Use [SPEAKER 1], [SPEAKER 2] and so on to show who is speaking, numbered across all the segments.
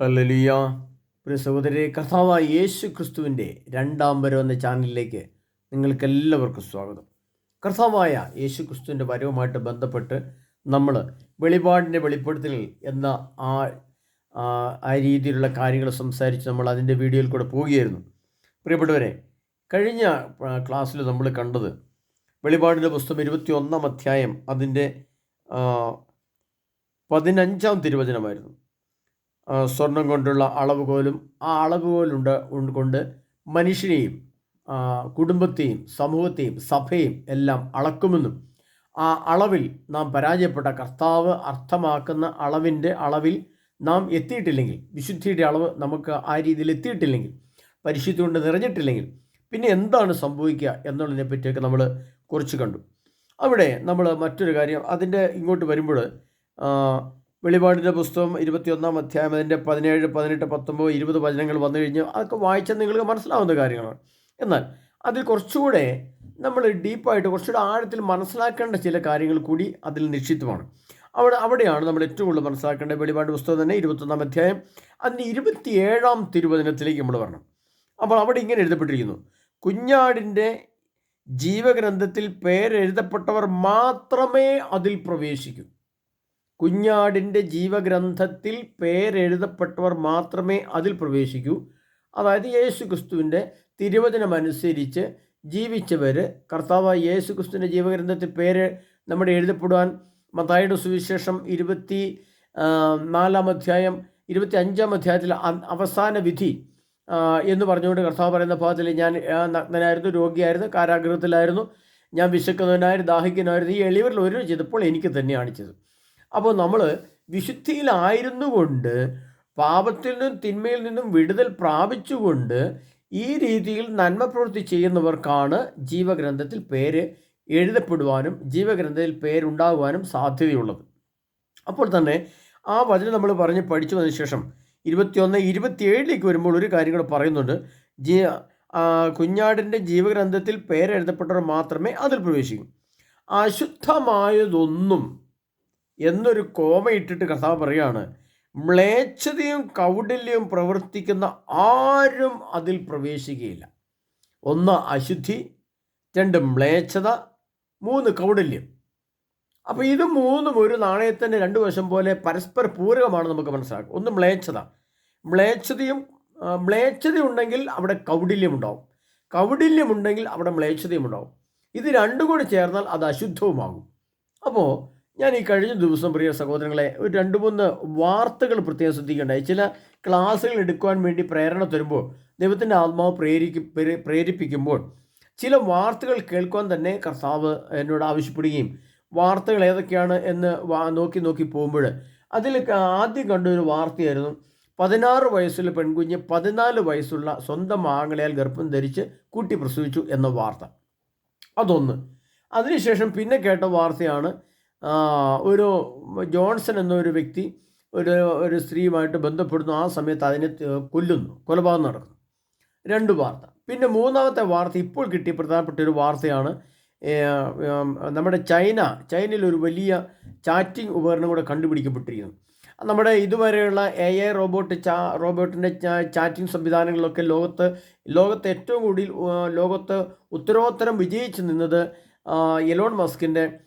[SPEAKER 1] ഹലലിയ പ്രിയ സഹോദരി കർത്താവായ യേശു ക്രിസ്തുവിന്റെ രണ്ടാം വരവ് എന്ന ചാനലിലേക്ക് നിങ്ങൾക്കെല്ലാവർക്കും സ്വാഗതം. കർത്താവായ യേശു ക്രിസ്തുവിന്റെ വരവുമായിട്ട് ബന്ധപ്പെട്ട് നമ്മൾ വെളിപാടിന്റെ വെളിപ്പെടുത്തൽ എന്ന ആ ആ രീതിയിലുള്ള കാര്യങ്ങൾ സംസാരിച്ച് നമ്മൾ അതിന്റെ വീഡിയോയിൽ കൂടെ പോവുകയായിരുന്നു. പ്രിയപ്പെട്ടവരെ കഴിഞ്ഞ ക്ലാസ്സിൽ നമ്മൾ കണ്ടത് വെളിപാടിന്റെ പുസ്തകം ഇരുപത്തി ഒന്നാം അധ്യായം അതിന്റെ പതിനഞ്ചാം തിരുവചനമായിരുന്നു. സ്വർണം കൊണ്ടുള്ള അളവുകോലും ആ അളവുകോലുണ്ട് കൊണ്ട് മനുഷ്യനെയും കുടുംബത്തെയും സമൂഹത്തെയും സഭയും എല്ലാം അളക്കുമെന്നും ആ അളവിൽ നാം പരാജയപ്പെട്ട കർത്താവ് അർത്ഥമാക്കുന്ന അളവിന്റെ അളവിൽ നാം എത്തിയിട്ടില്ലെങ്കിൽ വിശുദ്ധിയുടെ അളവ് നമുക്ക് ആ രീതിയിൽ എത്തിയിട്ടില്ലെങ്കിൽ പരിശുദ്ധി കൊണ്ട് നിറഞ്ഞിട്ടില്ലെങ്കിൽ പിന്നെ എന്താണ് സംഭവിക്കുക എന്നുള്ളതിനെ പറ്റിയൊക്കെ നമ്മൾ കുറച്ച് കണ്ടു. അവിടെ നമ്മൾ മറ്റൊരു കാര്യം അതിന്റെ ഇങ്ങോട്ട് വരുമ്പോൾ വെളിപാടിന്റെ പുസ്തകം ഇരുപത്തിയൊന്നാം അധ്യായം അതിന്റെ പതിനേഴ് പതിനെട്ട് പത്തൊമ്പത് ഇരുപത് വചനങ്ങൾ വന്നു കഴിഞ്ഞ് അതൊക്കെ വായിച്ചാൽ നിങ്ങൾക്ക് മനസ്സിലാവുന്ന കാര്യങ്ങളാണ്. എന്നാൽ അതിൽ കുറച്ചുകൂടെ നമ്മൾ ഡീപ്പായിട്ട് കുറച്ചുകൂടെ ആഴത്തിൽ മനസ്സിലാക്കേണ്ട ചില കാര്യങ്ങൾ കൂടി അതിൽ നിക്ഷിപ്തമാണ്. അവിടെ അവിടെയാണ് നമ്മൾ ഏറ്റവും കൂടുതൽ മനസ്സിലാക്കേണ്ട വെളിപാട് പുസ്തകം തന്നെ ഇരുപത്തൊന്നാം അധ്യായം അതിന്റെ ഇരുപത്തിയേഴാം തിരുവചനത്തിലേക്ക് നമ്മൾ വരണം. അപ്പോൾ അവിടെ ഇങ്ങനെ എഴുതപ്പെട്ടിരിക്കുന്നു. കുഞ്ഞാടിന്റെ ജീവഗ്രന്ഥത്തിൽ പേരെഴുതപ്പെട്ടവർ മാത്രമേ അതിൽ പ്രവേശിക്കൂ. കുഞ്ഞാടിന്റെ ജീവഗ്രന്ഥത്തിൽ പേരെഴുതപ്പെട്ടവർ മാത്രമേ അതിൽ പ്രവേശിക്കൂ. അതായത് യേശു ക്രിസ്തുവിന്റെ തിരുവചനമനുസരിച്ച് ജീവിച്ചവർ കർത്താവ് യേശു ക്രിസ്തുവിന്റെ ജീവഗ്രന്ഥത്തിൽ പേര് നമ്മുടെ എഴുതപ്പെടുവാൻ മതായുടെ സുവിശേഷം ഇരുപത്തി നാലാം അധ്യായം ഇരുപത്തി അഞ്ചാം അധ്യായത്തിൽ അവസാന വിധി എന്ന് പറഞ്ഞുകൊണ്ട് കർത്താവ് പറയുന്ന ഭാഗത്തിൽ ഞാൻ നഗ്നനായിരുന്നു രോഗിയായിരുന്നു കാരാഗ്രഹത്തിലായിരുന്നു ഞാൻ വിശക്കുന്നവനായിരുന്നു ദാഹിക്കുന്നവനായിരുന്നു ഈ എളിവരിൽ ഒരു ചെയ്തപ്പോൾ എനിക്ക് തന്നെയാണ് ചെയ്തത് അപ്പോൾ നമ്മൾ വിശുദ്ധിയിലായിരുന്നു കൊണ്ട് പാപത്തിൽ നിന്നും തിന്മയിൽ നിന്നും വിടുതൽ പ്രാപിച്ചുകൊണ്ട് ഈ രീതിയിൽ നന്മ പ്രവൃത്തി ചെയ്യുന്നവർക്കാണ് ജീവഗ്രന്ഥത്തിൽ പേര് എഴുതപ്പെടുവാനും ജീവഗ്രന്ഥത്തിൽ പേരുണ്ടാകുവാനും സാധ്യതയുള്ളത്. അപ്പോൾ തന്നെ ആ വചനം നമ്മൾ പറഞ്ഞ് പഠിച്ചു വന്നതിന് ശേഷം ഇരുപത്തിയൊന്ന് ഇരുപത്തിയേഴിലേക്ക് വരുമ്പോൾ ഒരു കാര്യം കൂടെ പറയുന്നുണ്ട്. ജീ കുഞ്ഞാടിന്റെ ജീവഗ്രന്ഥത്തിൽ പേരെഴുതപ്പെട്ടവർ മാത്രമേ അതിൽ പ്രവേശിക്കൂ. അശുദ്ധമായതൊന്നും എന്നൊരു കോമ ഇട്ടിട്ട് കർത്താവ് പറയുകയാണ് മ്ലേച്ഛതയും കൗടില്യവും പ്രവർത്തിക്കുന്ന ആരും അതിൽ പ്രവേശിക്കുകയില്ല. ഒന്ന് അശുദ്ധി രണ്ട് മ്ലേച്ഛത മൂന്ന് കൗടില്യം. അപ്പോൾ ഇത് മൂന്നും ഒരു നാണയത്തിന്റെ രണ്ട് വശം പോലെ പരസ്പര പൂരകമാണ് നമുക്ക് മനസ്സിലാക്കുക ഒന്ന് മ്ലേച്ഛത. മ്ലേച്ഛതയും മ്ലേച്ഛതയുണ്ടെങ്കിൽ അവിടെ കൗടില്യം ഉണ്ടാവും കൗടില്യം ഉണ്ടെങ്കിൽ അവിടെ മ്ലേച്ഛതയും ഉണ്ടാവും ഇത് രണ്ടും കൂടി ചേർന്നാൽ അത് അശുദ്ധവുമാകും. അപ്പോൾ ഞാൻ ഈ കഴിഞ്ഞ ദിവസം പ്രിയ സഹോദരങ്ങളെ ഒരു രണ്ട് മൂന്ന് വാർത്തകൾ പ്രത്യേകം ശ്രദ്ധിക്കേണ്ടായി. ചില ക്ലാസ്സുകൾ എടുക്കുവാൻ വേണ്ടി പ്രേരണ തരുമ്പോൾ ദൈവത്തിന്റെ ആത്മാവ് പ്രേരിക്കും പ്രേരിപ്പിക്കുമ്പോൾ ചില വാർത്തകൾ കേൾക്കുവാൻ തന്നെ കർത്താവ് എന്നോട് ആവശ്യപ്പെടുകയും വാർത്തകൾ ഏതൊക്കെയാണ് എന്ന് നോക്കി നോക്കി പോകുമ്പോൾ അതിൽ ആദ്യം കണ്ട ഒരു വാർത്തയായിരുന്നു. പതിനാറ് വയസ്സുള്ള പെൺകുഞ്ഞ് പതിനാല് വയസ്സുള്ള സ്വന്തം ആങ്ങളയാൽ ഗർഭം ധരിച്ച് കൂട്ടി പ്രസവിച്ചു എന്ന വാർത്ത. അതൊന്ന്. അതിനുശേഷം പിന്നെ കേട്ട വാർത്തയാണ് ഒരു ജോൺസൺ എന്നൊരു വ്യക്തി ഒരു ഒരു സ്ത്രീയുമായിട്ട് ബന്ധപ്പെടുന്നു. ആ സമയത്ത് അതിനെ കൊല്ലുന്നു. കൊലപാതകം നടക്കുന്നു. രണ്ട് വാർത്ത. പിന്നെ മൂന്നാമത്തെ വാർത്ത ഇപ്പോൾ കിട്ടിയ പ്രധാനപ്പെട്ട ഒരു വാർത്തയാണ് നമ്മുടെ ചൈന ചൈനയിൽ ഒരു വലിയ ചാറ്റിംഗ് ഉപകരണം കൂടെ കണ്ടുപിടിക്കപ്പെട്ടിരിക്കുന്നു. നമ്മുടെ ഇതുവരെയുള്ള എ ഐ റോബോട്ട് ചാ റോബോട്ടിന്റെ ചാറ്റിംഗ് സംവിധാനങ്ങളിലൊക്കെ ലോകത്ത് ലോകത്ത് ഏറ്റവും കൂടുതൽ ലോകത്ത് ഉത്തരോത്തരം വിജയിച്ചു നിന്നത് എലോൺ മസ്കിന്റെ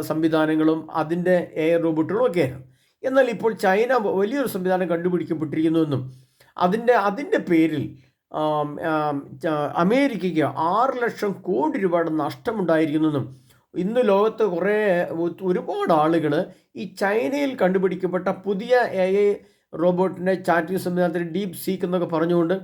[SPEAKER 1] സംവിധാനങ്ങളും അതിന്റെ എ റോബോട്ടുകളും ഒക്കെയായിരുന്നു. എന്നാൽ ഇപ്പോൾ ചൈന വലിയൊരു സംവിധാനം കണ്ടുപിടിക്കപ്പെട്ടിരിക്കുന്നുവെന്നും അതിന്റെ അതിന്റെ പേരിൽ അമേരിക്കയ്ക്ക് ആറ് ലക്ഷം കോടി രൂപയുടെ നഷ്ടമുണ്ടായിരിക്കുന്നെന്നും ഇന്ന് ലോകത്ത് കുറേ ഒരുപാട് ആളുകൾ ഈ ചൈനയിൽ കണ്ടുപിടിക്കപ്പെട്ട പുതിയ എ ഐ റോബോട്ടിന്റെ ചാറ്റിംഗ് സംവിധാനത്തിൽ ഡീപ് സീക്ക് എന്നൊക്കെ പറഞ്ഞുകൊണ്ട്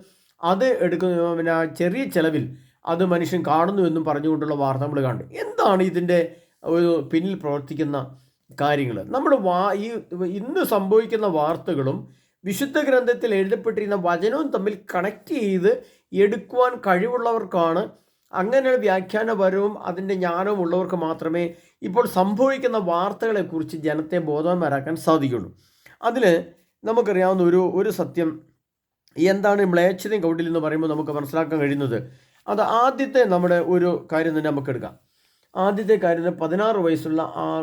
[SPEAKER 1] അത് എടുക്കുന്ന പിന്നെ ചെറിയ ചിലവിൽ അത് മനുഷ്യൻ കാണുന്നു എന്നും പറഞ്ഞുകൊണ്ടുള്ള വാർത്ത നമ്മൾ കണ്ടു. എന്താണ് ഇതിന്റെ ഒരു പിന്നിൽ പ്രവർത്തിക്കുന്ന കാര്യങ്ങൾ നമ്മുടെ വാ ഈ ഇന്ന് സംഭവിക്കുന്ന വാർത്തകളും വിശുദ്ധ ഗ്രന്ഥത്തിൽ എഴുതപ്പെട്ടിരുന്ന വചനവും തമ്മിൽ കണക്ട് ചെയ്ത് എടുക്കുവാൻ കഴിവുള്ളവർക്കാണ് അങ്ങനെ വ്യാഖ്യാനപരവും അതിന്റെ ജ്ഞാനവും ഉള്ളവർക്ക് മാത്രമേ ഇപ്പോൾ സംഭവിക്കുന്ന വാർത്തകളെക്കുറിച്ച് ജനത്തെ ബോധവാന്മാരാക്കാൻ സാധിക്കുള്ളൂ. അതിൽ നമുക്കറിയാവുന്ന ഒരു ഒരു സത്യം. എന്താണ് മ്ലേച്ഛതയും കൗട്ടിൽ എന്ന് പറയുമ്പോൾ നമുക്ക് മനസ്സിലാക്കാൻ കഴിയുന്നത്? അത് ആദ്യത്തെ നമ്മുടെ ഒരു കാര്യം തന്നെ നമുക്ക് എടുക്കാം ആദ്യത്തെ കാര്യം പതിനാറ് വയസ്സുള്ള ആ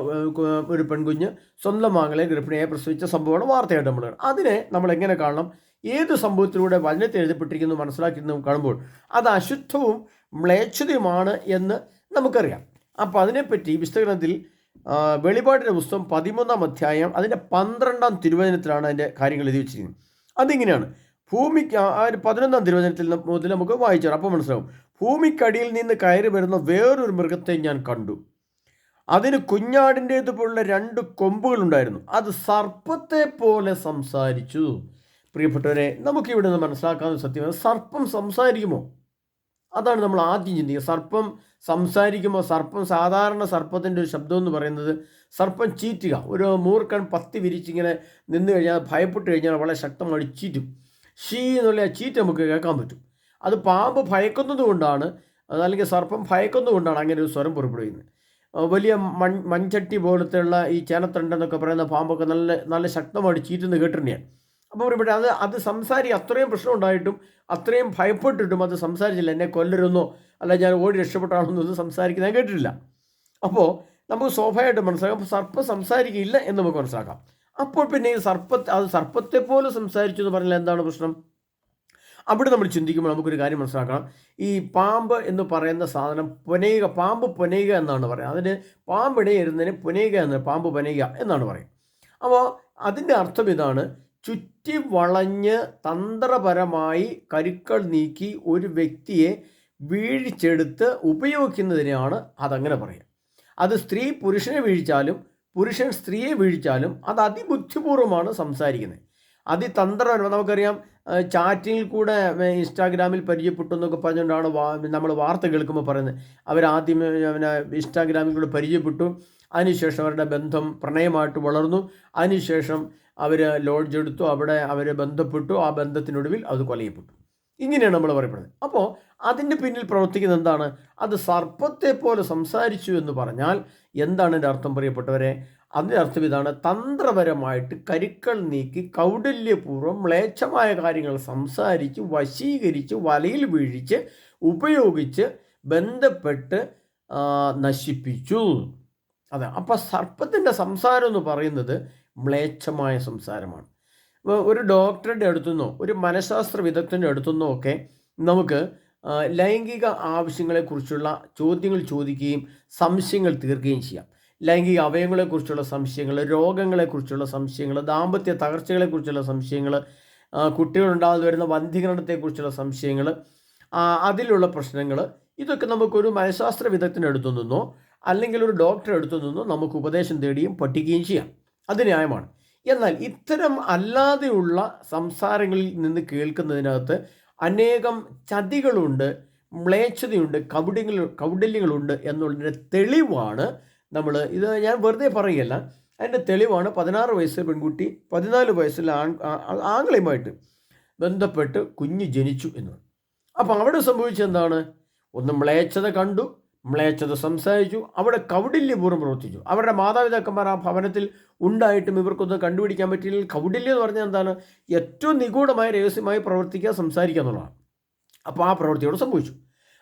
[SPEAKER 1] ഒരു പെൺകുഞ്ഞ് സ്വന്തം മകളെ ഗർഭിണിയെ പ്രസവിച്ച സംഭവമാണ് വാർത്തയായിട്ട് നമ്മൾ. അതിനെ നമ്മൾ എങ്ങനെ കാണണം? ഏത് സംഭവത്തിലൂടെ വചനത്തെ എഴുതപ്പെട്ടിരിക്കുന്നു മനസ്സിലാക്കി കാണുമ്പോൾ അത് അശുദ്ധവും മ്ലേച്ഛതയുമാണ് എന്ന് നമുക്കറിയാം. അപ്പോൾ അതിനെപ്പറ്റി വിശകലനത്തിൽ വെളിപാടിന്റെ പുസ്തകം പതിമൂന്നാം അധ്യായം അതിന്റെ പന്ത്രണ്ടാം തിരുവചനത്തിലാണ് അതിന്റെ കാര്യങ്ങൾ എഴുതി വെച്ചിരിക്കുന്നത്. അതിങ്ങനെയാണ്. ഭൂമിക്ക് ആ ഒരു പതിനൊന്നാം തിരുവചനത്തിൽ മുതൽ നമുക്ക് വായിച്ചാൽ അപ്പോൾ മനസ്സിലാവും. ഭൂമിക്കടിയിൽ നിന്ന് കയറി വരുന്ന വേറൊരു മൃഗത്തെ ഞാൻ കണ്ടു. അതിന് കുഞ്ഞാടിന്റേതുപോലുള്ള രണ്ട് കൊമ്പുകളുണ്ടായിരുന്നു. അത് സർപ്പത്തെ പോലെ സംസാരിച്ചു. പ്രിയപ്പെട്ടവരെ നമുക്കിവിടെ നിന്ന് മനസ്സിലാക്കാവുന്ന സത്യം സർപ്പം സംസാരിക്കുമോ? അതാണ് നമ്മൾ ആദ്യം ചിന്തിക്കുക. സർപ്പം സംസാരിക്കുമ്പോൾ സർപ്പം സാധാരണ സർപ്പത്തിന്റെ ഒരു ശബ്ദം എന്ന് പറയുന്നത് സർപ്പം ചീറ്റുക. ഒരു മൂർക്കൻ പത്തി വിരിച്ചിങ്ങനെ നിന്ന് കഴിഞ്ഞാൽ ഭയപ്പെട്ട് കഴിഞ്ഞാൽ വളരെ ശക്തമായി ചീറ്റും. ഷീ എന്നുള്ള ചീറ്റ് നമുക്ക് കേൾക്കാൻ പറ്റും. അത് പാമ്പ് ഭയക്കുന്നത് കൊണ്ടാണ് അല്ലെങ്കിൽ സർപ്പം ഭയക്കുന്നത് കൊണ്ടാണ് അങ്ങനെ ഒരു സ്വരം പുറപ്പെടുവിക്കുന്നത്. വലിയ മൺ മൺചട്ടി പോലത്തെയുള്ള ഈ ചേനത്തണ്ടെന്നൊക്കെ പറയുന്ന പാമ്പൊക്കെ നല്ല നല്ല ശക്തമായിട്ട് ചീറ്റുന്ന കേട്ടിട്ടുണ്ട് അപ്പോൾ ഇവിടെ അത് അത് സംസാരി അത്രയും പ്രശ്നം ഉണ്ടായിട്ടും അത്രയും ഭയപ്പെട്ടിട്ടും അത് സംസാരിച്ചില്ല. എന്നെ കൊല്ലരുന്നോ അല്ല ഞാൻ ഓടി രക്ഷപ്പെട്ടാണെന്നോ ഒന്നും സംസാരിക്കുന്നത് കേട്ടിട്ടില്ല. അപ്പോൾ നമുക്ക് സ്വാഭാവികമായിട്ട് മനസ്സിലാക്കാം. സർപ്പം സംസാരിക്കില്ല എന്ന് നമുക്ക് മനസ്സിലാക്കാം. അപ്പോൾ പിന്നെ ഈ സർപ്പത്തെ അത് സർപ്പത്തെ പോലെ സംസാരിച്ചു എന്ന് പറഞ്ഞാൽ എന്താണ് പ്രശ്നം? അവിടെ നമ്മൾ ചിന്തിക്കുമ്പോൾ നമുക്കൊരു കാര്യം മനസ്സിലാക്കണം. ഈ പാമ്പ് എന്ന് പറയുന്ന സാധനം പുനയുക പാമ്പ് പുനയുക എന്നാണ് പറയുന്നത് അതിന് പാമ്പിടയിരുന്നതിന് പുനയുക എന്ന് പാമ്പ് പുനയുക എന്നാണ് പറയുന്നത് അപ്പോൾ അതിന്റെ അർത്ഥം ഇതാണ് ചുറ്റി വളഞ്ഞ് തന്ത്രപരമായി കരുക്കൾ നീക്കി ഒരു വ്യക്തിയെ വീഴ്ചെടുത്ത് ഉപയോഗിക്കുന്നതിനെയാണ് അതങ്ങനെ പറയുക. അത് സ്ത്രീ പുരുഷനെ വീഴിച്ചാലും പുരുഷൻ സ്ത്രീയെ വീഴിച്ചാലും അത് അതിബുദ്ധിപൂർവമാണ് സംസാരിക്കുന്നത്. അതിതന്ത്രപരം നമുക്കറിയാം ചാറ്റിൽ കൂടെ ഇൻസ്റ്റാഗ്രാമിൽ പരിചയപ്പെട്ടു എന്നൊക്കെ പറഞ്ഞുകൊണ്ടാണ് വാ നമ്മൾ വാർത്ത കേൾക്കുമ്പോൾ പറയുന്നത്. അവരാദ്യം പിന്നെ ഇൻസ്റ്റാഗ്രാമിൽ കൂടെ പരിചയപ്പെട്ടു. അതിനുശേഷം അവരുടെ ബന്ധം പ്രണയമായിട്ട് വളർന്നു. അതിനുശേഷം അവർ ലോഡ്ജ് എടുത്തു. അവിടെ അവർ ബന്ധപ്പെട്ടു. ആ ബന്ധത്തിനൊടുവിൽ അത് കൊലയപ്പെട്ടു. ഇങ്ങനെയാണ് നമ്മൾ പറയപ്പെടുന്നത്. അപ്പോൾ അതിന്റെ പിന്നിൽ പ്രവർത്തിക്കുന്നത് എന്താണ്? അത് സർപ്പത്തെ പോലെ സംസാരിച്ചു എന്ന് പറഞ്ഞാൽ എന്താണ് എന്റെ അർത്ഥം പറയപ്പെട്ടവരെ അതിന്റെ അർത്ഥം ഇതാണ് തന്ത്രപരമായിട്ട് കരുക്കൾ നീക്കി കൗടല്യപൂർവം മ്ലേച്ഛമായ കാര്യങ്ങൾ സംസാരിച്ച് വശീകരിച്ച് വലയിൽ വീഴിച്ച് ഉപയോഗിച്ച് ബന്ധപ്പെട്ട് നശിപ്പിച്ചു. അതെ അപ്പോൾ സർപ്പത്തിന്റെ സംസാരം എന്ന് പറയുന്നത് മ്ലേച്ഛമായ സംസാരമാണ്. ഒരു ഡോക്ടറുടെ അടുത്തുനിന്നോ ഒരു മനഃശാസ്ത്ര വിദഗ്ധന്റെ അടുത്തുനിന്നോ ഒക്കെ നമുക്ക് ലൈംഗിക ആവശ്യങ്ങളെക്കുറിച്ചുള്ള ചോദ്യങ്ങൾ ചോദിക്കുകയും സംശയങ്ങൾ തീർക്കുകയും ചെയ്യാം. ലൈംഗിക അവയവങ്ങളെക്കുറിച്ചുള്ള സംശയങ്ങൾ രോഗങ്ങളെക്കുറിച്ചുള്ള സംശയങ്ങൾ ദാമ്പത്യ തകർച്ചകളെക്കുറിച്ചുള്ള സംശയങ്ങൾ കുട്ടികളുണ്ടാകുന്ന വരുന്ന വന്ധീകരണത്തെക്കുറിച്ചുള്ള സംശയങ്ങൾ അതിലുള്ള പ്രശ്നങ്ങൾ ഇതൊക്കെ നമുക്കൊരു മനഃശാസ്ത്ര വിദഗ്ധനടുത്തു നിന്നോ അല്ലെങ്കിൽ ഒരു ഡോക്ടറെ അടുത്തു നിന്നോ നമുക്ക് ഉപദേശം തേടിയും പഠിക്കുകയും ചെയ്യാം. അത് ന്യായമാണ്. എന്നാൽ ഇത്തരം അല്ലാതെയുള്ള സംസാരങ്ങളിൽ നിന്ന് കേൾക്കുന്നതിനകത്ത് അനേകം ചതികളുണ്ട് മ്ലേച്ഛതയുണ്ട് കൗടിങ്ങൾ കൗടല്യങ്ങളുണ്ട് എന്നുള്ളതിന്റെ തെളിവാണ് നമ്മൾ ഇത് ഞാൻ വെറുതെ പറയുകയല്ല. അതിന്റെ തെളിവാണ് പതിനാറ് വയസ്സ് പെൺകുട്ടി പതിനാല് വയസ്സിൽ ആൺ ആംഗ്ലയുമായിട്ട് ബന്ധപ്പെട്ട് കുഞ്ഞ് ജനിച്ചു എന്ന്. അപ്പോൾ അവിടെ സംഭവിച്ചെന്താണ് ഒന്ന് മ്ലേച്ഛത കണ്ടു മ്ലേച്ഛത സംസാരിച്ചു അവിടെ കൗടില്യപൂർവം പ്രവർത്തിച്ചു. അവരുടെ മാതാപിതാക്കന്മാർ ആ ഭവനത്തിൽ ഉണ്ടായിട്ടും ഇവർക്കൊന്നും കണ്ടുപിടിക്കാൻ പറ്റിയില്ലെങ്കിൽ കൗടില്യം എന്ന് പറഞ്ഞാൽ എന്താണ്? ഏറ്റവും നിഗൂഢമായ രഹസ്യമായി പ്രവർത്തിക്കുക സംസാരിക്കുക എന്നുള്ളതാണ്. അപ്പോൾ ആ പ്രവൃത്തിയോട് സംഭവിച്ചു.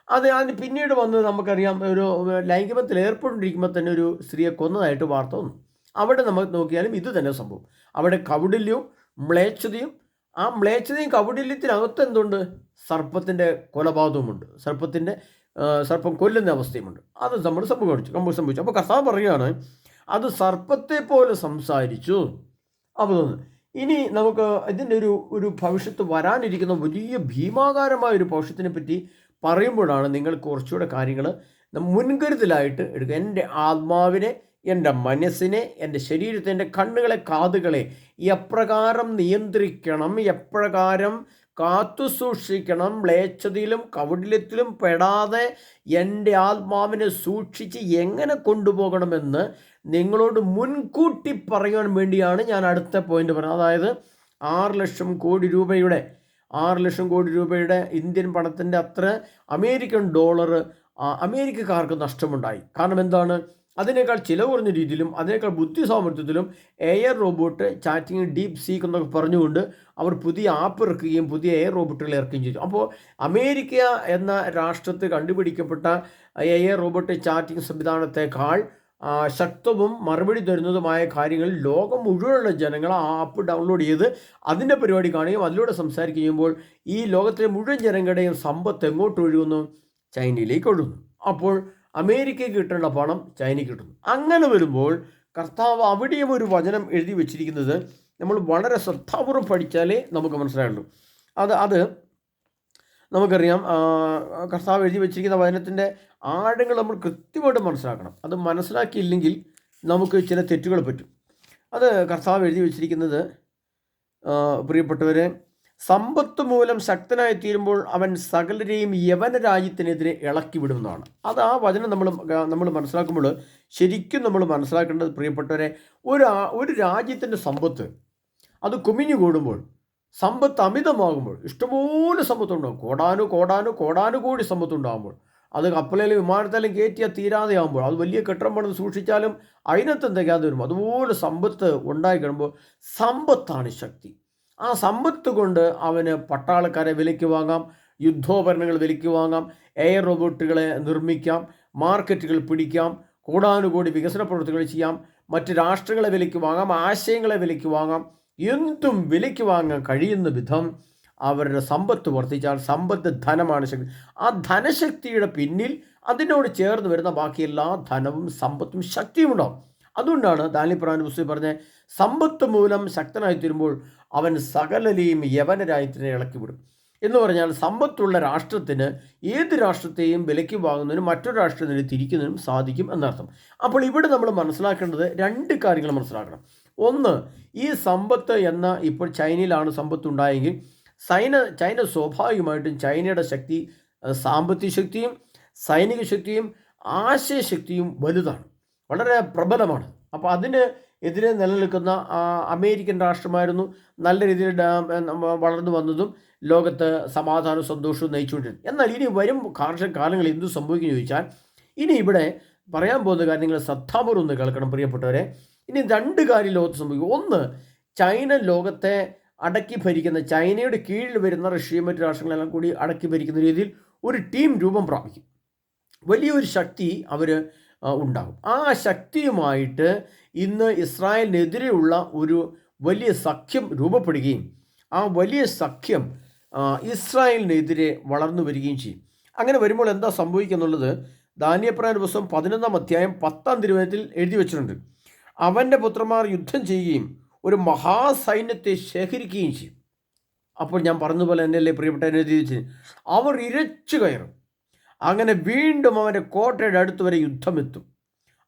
[SPEAKER 1] അത് അതിന് പിന്നീട് വന്ന് നമുക്കറിയാം ഒരു ലൈംഗികത്തിൽ ഏർപ്പെട്ടിരിക്കുമ്പോൾ തന്നെ ഒരു സ്ത്രീയെ കൊന്നതായിട്ട് വാർത്ത വന്നു. അവിടെ നമ്മൾ നോക്കിയാലും ഇത് തന്നെ സംഭവം. അവിടെ കൗടില്യവും മ്ലേച്ഛതയും ആ മ്ലേച്ഛതയും കൗടില്യത്തിനകത്ത് എന്തുണ്ട്? സർപ്പത്തിന്റെ കൊലപാതകമുണ്ട്. സർപ്പത്തിന്റെ സർപ്പം കൊല്ലുന്ന അവസ്ഥയുമുണ്ട്. അത് നമ്മൾ സംഭവിച്ചു നമ്മൾ സംഭവിച്ചു. അപ്പോൾ കർത്താവ് പറയുകയാണ് അത് സർപ്പത്തെ പോലെ സംസാരിച്ചു അപ്പോൾ ഇനി നമുക്ക് ഇതിന്റെ ഒരു ഒരു ഭവിഷ്യത്ത് വരാനിരിക്കുന്ന വലിയ ഭീമാകാരമായ ഒരു ഭവിഷ്യത്തിനെ പറ്റി പറയുമ്പോഴാണ് നിങ്ങൾ കുറച്ചുകൂടെ കാര്യങ്ങൾ മുൻകരുതലായിട്ട് എടുക്കുക. എന്റെ ആത്മാവിനെ എന്റെ മനസ്സിനെ എന്റെ ശരീരത്തെ എന്റെ കണ്ണുകളെ കാതുകളെ എപ്രകാരം നിയന്ത്രിക്കണം എപ്രകാരം കാത്തു സൂക്ഷിക്കണം. മ്ലേച്ഛതയിലും കൗടില്യത്തിലും പെടാതെ എന്റെ ആത്മാവിനെ സൂക്ഷിച്ച് എങ്ങനെ കൊണ്ടുപോകണമെന്ന് നിങ്ങളോട് മുൻകൂട്ടി പറയാൻ വേണ്ടിയാണ് ഞാൻ അടുത്ത പോയിന്റ് പറഞ്ഞത്. അതായത് ആറ് ലക്ഷം കോടി രൂപയുടെ ആറ് ലക്ഷം കോടി രൂപയുടെ ഇന്ത്യൻ പണത്തിന്റെ അത്ര അമേരിക്കൻ ഡോളർ അമേരിക്കക്കാർക്ക് നഷ്ടമുണ്ടായി. കാരണം എന്താണ്? അതിനേക്കാൾ ചില കുറഞ്ഞ രീതിയിലും അതിനേക്കാൾ ബുദ്ധി സാമർത്ഥ്യത്തിലും AI robot chatting DeepSeek എന്നൊക്കെ പറഞ്ഞുകൊണ്ട് അവർ പുതിയ ആപ്പ് ഇറക്കുകയും പുതിയ എയർ റോബോട്ടുകൾ ഇറക്കുകയും ചെയ്തു. അപ്പോൾ അമേരിക്ക എന്ന രാഷ്ട്രത്തിൽ കണ്ടുപിടിക്കപ്പെട്ട എയർ റോബോട്ട് ചാറ്റിംഗ് സംവിധാനത്തെക്കാൾ ശക്തവും മറുപടി തരുന്നതുമായ കാര്യങ്ങൾ ലോകം മുഴുവനുള്ള ജനങ്ങൾ ആ ആപ്പ് ഡൗൺലോഡ് ചെയ്ത് അതിന്റെ പരിപാടി കാണുകയും അതിലൂടെ സംസാരിക്കുമ്പോൾ ഈ ലോകത്തിലെ മുഴുവൻ ജനങ്ങളുടെയും സമ്പത്ത് എങ്ങോട്ട് ഒഴുകുന്നു? ചൈനയിലേക്ക് ഒഴുകുന്നു. അപ്പോൾ അമേരിക്കയ്ക്ക് കിട്ടേണ്ട പണം ചൈനയ്ക്ക് കിട്ടുന്നു. അങ്ങനെ വരുമ്പോൾ കർത്താവ് അവിടെയും ഒരു വചനം എഴുതി വെച്ചിരിക്കുന്നത് നമ്മൾ വളരെ ശ്രദ്ധാപൂർവം പഠിച്ചാലേ നമുക്ക് മനസ്സിലായുള്ളൂ. അത് അത് നമുക്കറിയാം കർത്താവ് എഴുതി വെച്ചിരിക്കുന്ന വചനത്തിന്റെ ആഴങ്ങൾ നമ്മൾ കൃത്യമായിട്ട് മനസ്സിലാക്കണം. അത് മനസ്സിലാക്കിയില്ലെങ്കിൽ നമുക്ക് ചില തെറ്റുകൾ പറ്റും. അത് കർത്താവ് എഴുതി വെച്ചിരിക്കുന്നത് പ്രിയപ്പെട്ടവരെ സമ്പത്ത് മൂലം ശക്തനായി തീരുമ്പോൾ അവൻ സകലരെയും യവന രാജ്യത്തിനെതിരെ ഇളക്കി വിടുമെന്നാണ് അത് ആ വചനം നമ്മൾ നമ്മൾ മനസ്സിലാക്കുമ്പോൾ ശരിക്കും നമ്മൾ മനസ്സിലാക്കേണ്ടത് പ്രിയപ്പെട്ടവരെ ഒരു ഒരു രാജ്യത്തിന്റെ സമ്പത്ത് അത് കുമിഞ്ഞു കൂടുമ്പോൾ സമ്പത്ത് അമിതമാകുമ്പോൾ ഇഷ്ടംപോലെ സമ്പത്തുണ്ടാകും. കോടാനു കോടാനു കോടാനു കോടാനുകോടി സമ്പത്തുണ്ടാകുമ്പോൾ അത് കപ്പലിലും വിമാനത്തിലും കയറ്റിയാൽ തീരാതെയാകുമ്പോൾ അത് വലിയ കെട്ടിടം പണിത് സൂക്ഷിച്ചാലും അതിനകത്ത് തികയാതെ വരും? അതുപോലെ സമ്പത്ത് ഉണ്ടായി കഴിയുമ്പോൾ സമ്പത്താണ് ശക്തി. ആ സമ്പത്ത് കൊണ്ട് അവന് പട്ടാളക്കാരെ വിലയ്ക്ക് വാങ്ങാം യുദ്ധോപകരണങ്ങൾ വിലയ്ക്ക് വാങ്ങാം എയർ റോബോട്ടുകളെ നിർമ്മിക്കാം മാർക്കറ്റുകൾ പിടിക്കാം കൂടാനുകൂടി വികസന പ്രവർത്തികൾ ചെയ്യാം മറ്റ് രാഷ്ട്രങ്ങളെ വിലയ്ക്ക് വാങ്ങാം ആശയങ്ങളെ വിലയ്ക്ക് വാങ്ങാം എന്തും വിലയ്ക്ക് വാങ്ങാൻ കഴിയുന്ന വിധം അവരുടെ സമ്പത്ത് വർദ്ധിച്ചാൽ സമ്പത്ത് ധനമാണ് ശക്തി. ആ ധനശക്തിയുടെ പിന്നിൽ അതിനോട് ചേർന്ന് വരുന്ന ബാക്കി എല്ലാ ധനവും സമ്പത്തും ശക്തിയും ഉണ്ടാവും. അതുകൊണ്ടാണ് ദാനിപ്രാൻ പുസ്തകം പറഞ്ഞ സമ്പത്ത് മൂലം ശക്തനായി തീരുമ്പോൾ അവൻ സകലലെയും യവനരായത്തിനെ ഇളക്കി വിടും എന്ന് പറഞ്ഞാൽ സമ്പത്തുള്ള രാഷ്ട്രത്തിന് ഏത് രാഷ്ട്രത്തെയും വിലയ്ക്ക് വാങ്ങുന്നതിനും മറ്റൊരു രാഷ്ട്രത്തിന് തിരിക്കുന്നതിനും സാധിക്കും എന്നർത്ഥം. അപ്പോൾ ഇവിടെ നമ്മൾ മനസ്സിലാക്കേണ്ടത് രണ്ട് കാര്യങ്ങൾ മനസ്സിലാക്കണം. ഒന്ന് ഈ സമ്പത്ത് എന്ന ഇപ്പോൾ ചൈനയിലാണ് സമ്പത്ത് ഉണ്ടായെങ്കിൽ സൈന ചൈന സ്വാഭാവികമായിട്ടും ചൈനയുടെ ശക്തി സാമ്പത്തിക ശക്തിയും സൈനിക ശക്തിയും ആശയശക്തിയും വലുതാണ്. വളരെ പ്രബലമാണ്. അപ്പോൾ അതിന് എതിരെ നിലനിൽക്കുന്ന അമേരിക്കൻ രാഷ്ട്രമായിരുന്നു നല്ല രീതിയിൽ വളർന്നു വന്നതും ലോകത്ത് സമാധാനവും സന്തോഷവും നയിച്ചുകൊണ്ടിരുന്നു എന്നാൽ ഇനി വരും കാർഷിക കാലങ്ങളിൽ എന്ത് സംഭവിക്കുന്നു ചോദിച്ചാൽ ഇനി ഇവിടെ പറയാൻ പോകുന്ന കാര്യങ്ങൾ ശ്രദ്ധാപൂർവം ഒന്ന് കേൾക്കണം പ്രിയപ്പെട്ടവരെ. ഇനി രണ്ട് കാര്യം ലോകത്ത് സംഭവിക്കും. ഒന്ന് ചൈന ലോകത്തെ അടക്കി ഭരിക്കുന്ന ചൈനയുടെ കീഴിൽ വരുന്ന റഷ്യയും മറ്റു രാഷ്ട്രങ്ങളെല്ലാം കൂടി അടക്കി ഭരിക്കുന്ന രീതിയിൽ ഒരു ടീം രൂപം പ്രാപിക്കും. വലിയൊരു ശക്തി അവർ ഉണ്ടാകും. ആ ശക്തിയുമായിട്ട് ഇന്ന് ഇസ്രായേലിനെതിരെയുള്ള ഒരു വലിയ സഖ്യം രൂപപ്പെടുകയും ആ വലിയ സഖ്യം ഇസ്രായേലിനെതിരെ വളർന്നു വരികയും ചെയ്യും. അങ്ങനെ വരുമ്പോൾ എന്താ സംഭവിക്കുന്നുള്ളത് ദാനിയപ്രായ ദിവസം പതിനൊന്നാം അധ്യായം പത്താം തിരുവനത്തിൽ എഴുതി വെച്ചിട്ടുണ്ട്. അവന്റെ പുത്രന്മാർ യുദ്ധം ചെയ്യുകയും ഒരു മഹാസൈന്യത്തെ ശേഖരിക്കുകയും ചെയ്യും. അപ്പോൾ ഞാൻ പറഞ്ഞതുപോലെ തന്നെയല്ലേ പ്രിയപ്പെട്ട എന്നെ തിരിച്ച് അവർ ഇരച്ചു കയറും. അങ്ങനെ വീണ്ടും അവന്റെ കോട്ടയുടെ അടുത്ത് വരെ യുദ്ധമെത്തും.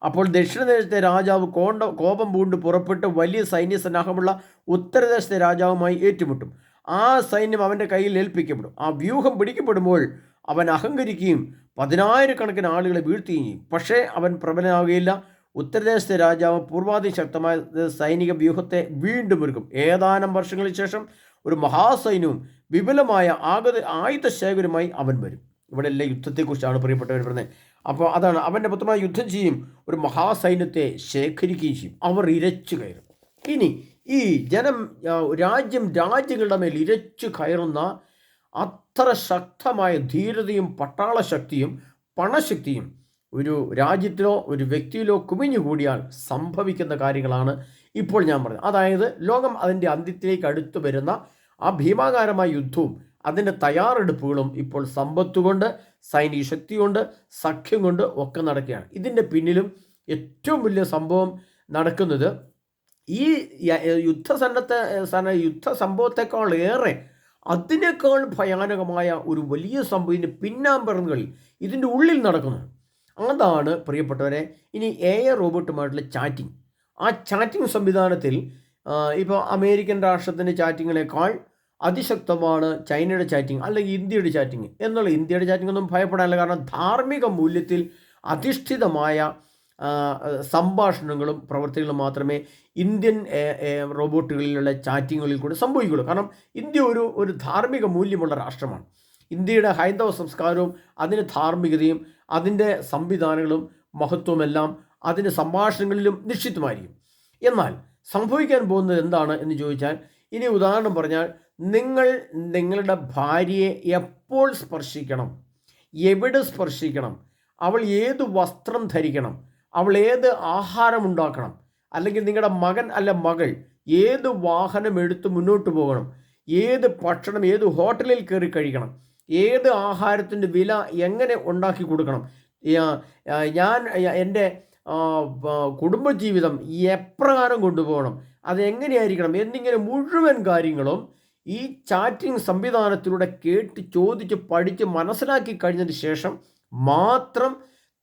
[SPEAKER 1] അപ്പോൾ ദക്ഷിണദേശത്തെ രാജാവ് കോണ്ട കോപം പൂണ്ട് പുറപ്പെട്ട് വലിയ സൈന്യ സന്നാഹമുള്ള ഉത്തരദേശത്തെ രാജാവുമായി ഏറ്റുമുട്ടും. ആ സൈന്യം അവന്റെ കയ്യിൽ ഏൽപ്പിക്കപ്പെടും. ആ വ്യൂഹം പിടിക്കപ്പെടുമ്പോൾ അവൻ അഹങ്കരിക്കുകയും പതിനായിരക്കണക്കിന് ആളുകളെ വീഴ്ത്തുകയും പക്ഷേ അവൻ പ്രബലനാവുകയില്ല. ഉത്തരദേശത്തെ രാജാവ് പൂർവാതിശക്തമായ സൈനിക വ്യൂഹത്തെ വീണ്ടും ഒരുക്കും. ഏതാനും വർഷങ്ങൾക്ക് ശേഷം ഒരു മഹാസൈന്യവും വിപുലമായ ആഗത ആയുധശേഖരമായി അവൻ വരും. ഇവിടെ എല്ലാ യുദ്ധത്തെക്കുറിച്ചാണ് പ്രിയപ്പെട്ടവർ പറഞ്ഞത്. അപ്പോൾ അതാണ് അവന്റെ പുത്രമായ യുദ്ധം ചെയ്യും ഒരു മഹാസൈന്യത്തെ ശേഖരിക്കുകയും ചെയ്യും. അവർ ഇരച്ചു കയറും. ഇനി ഈ ജനം രാജ്യം രാജ്യങ്ങളുടെ മേൽ ഇരച്ചു കയറുന്ന അത്ര ശക്തമായ ധീരതയും പട്ടാള ശക്തിയും പണശക്തിയും ഒരു രാജ്യത്തിലോ ഒരു വ്യക്തിയിലോ കുമിഞ്ഞുകൂടിയാൽ സംഭവിക്കുന്ന കാര്യങ്ങളാണ് ഇപ്പോൾ ഞാൻ പറഞ്ഞത്. അതായത് ലോകം അതിന്റെ അന്ത്യത്തിലേക്ക് അടുത്തു വരുന്ന ആ ഭീമാകാരമായ യുദ്ധവും അതിന്റെ തയ്യാറെടുപ്പുകളും ഇപ്പോൾ സമ്പത്തുകൊണ്ട് സൈനിക ശക്തി കൊണ്ട് സഖ്യം കൊണ്ട് ഒക്കെ നടക്കുകയാണ്. ഇതിന്റെ പിന്നിലും ഏറ്റവും വലിയ സംഭവം നടക്കുന്നത് ഈ യുദ്ധ യുദ്ധസന്നദ്ധ സന്ന യുദ്ധ സംഭവത്തെക്കാൾ ഏറെ അതിനേക്കാൾ ഭയാനകമായ ഒരു വലിയ സംഭവം ഇതിന്റെ പിന്നാമ്പറങ്ങളിൽ ഇതിന്റെ ഉള്ളിൽ നടക്കുന്നത്. അതാണ് പ്രിയപ്പെട്ടവരെ ഇനി എ ഐ റോബോട്ടുമായിട്ടുള്ള ചാറ്റിംഗ് ആ ചാറ്റിംഗ് സംവിധാനത്തിൽ ഇപ്പോൾ അമേരിക്കൻ രാഷ്ട്രത്തിന്റെ ചാറ്റിങ്ങിനേക്കാൾ അതിശക്തമാണ് ചൈനയുടെ ചാറ്റിംഗ് അല്ലെങ്കിൽ ഇന്ത്യയുടെ ചാറ്റിംഗ് എന്നുള്ള ഇന്ത്യയുടെ ചാറ്റിംഗ് ഒന്നും ഭയപ്പെടാനില്ല. കാരണം ധാർമ്മിക മൂല്യത്തിൽ അധിഷ്ഠിതമായ സംഭാഷണങ്ങളും പ്രവർത്തികളും മാത്രമേ ഇന്ത്യൻ റോബോട്ടുകളിലുള്ള ചാറ്റിങ്ങുകളിൽ കൂടെ സംഭവിക്കുകയുള്ളൂ. കാരണം ഇന്ത്യ ഒരു ഒരു ധാർമ്മിക മൂല്യമുള്ള രാഷ്ട്രമാണ്. ഇന്ത്യയുടെ ഹൈന്ദവ സംസ്കാരവും അതിന്റെ ധാർമ്മികതയും അതിന്റെ സംവിധാനങ്ങളും മഹത്വമെല്ലാം അതിന്റെ സംഭാഷണങ്ങളിലും നിശ്ചിതമായിരിക്കും. എന്നാൽ സംഭവിക്കാൻ പോകുന്നത് എന്താണ് എന്ന് ചോദിച്ചാൽ ഇനി ഉദാഹരണം പറഞ്ഞാൽ നിങ്ങൾ നിങ്ങളുടെ ഭാര്യയെ എപ്പോൾ സ്പർശിക്കണം? എവിടെ സ്പർശിക്കണം? അവൾ ഏത് വസ്ത്രം ധരിക്കണം? അവൾ ഏത് ആഹാരം ഉണ്ടാക്കണം? അല്ലെങ്കിൽ നിങ്ങളുടെ മകൻ അല്ല മകൾ ഏത് വാഹനം എടുത്ത് മുന്നോട്ട് പോകണം? ഏത് ഭക്ഷണം ഏത് ഹോട്ടലിൽ കയറി കഴിക്കണം? ഏത് ആഹാരത്തിന്റെ വില എങ്ങനെ ഉണ്ടാക്കി കൊടുക്കണം? ഞാൻ എന്റെ കുടുംബജീവിതം എപ്രകാരം കൊണ്ടുപോകണം? അതെങ്ങനെയായിരിക്കണം? എന്നിങ്ങനെ മുഴുവൻ കാര്യങ്ങളും ഈ ചാറ്റിംഗ് സംവിധാനത്തിലൂടെ കേട്ട് ചോദിച്ച് പഠിച്ച് മനസ്സിലാക്കി കഴിഞ്ഞതിന് ശേഷം മാത്രം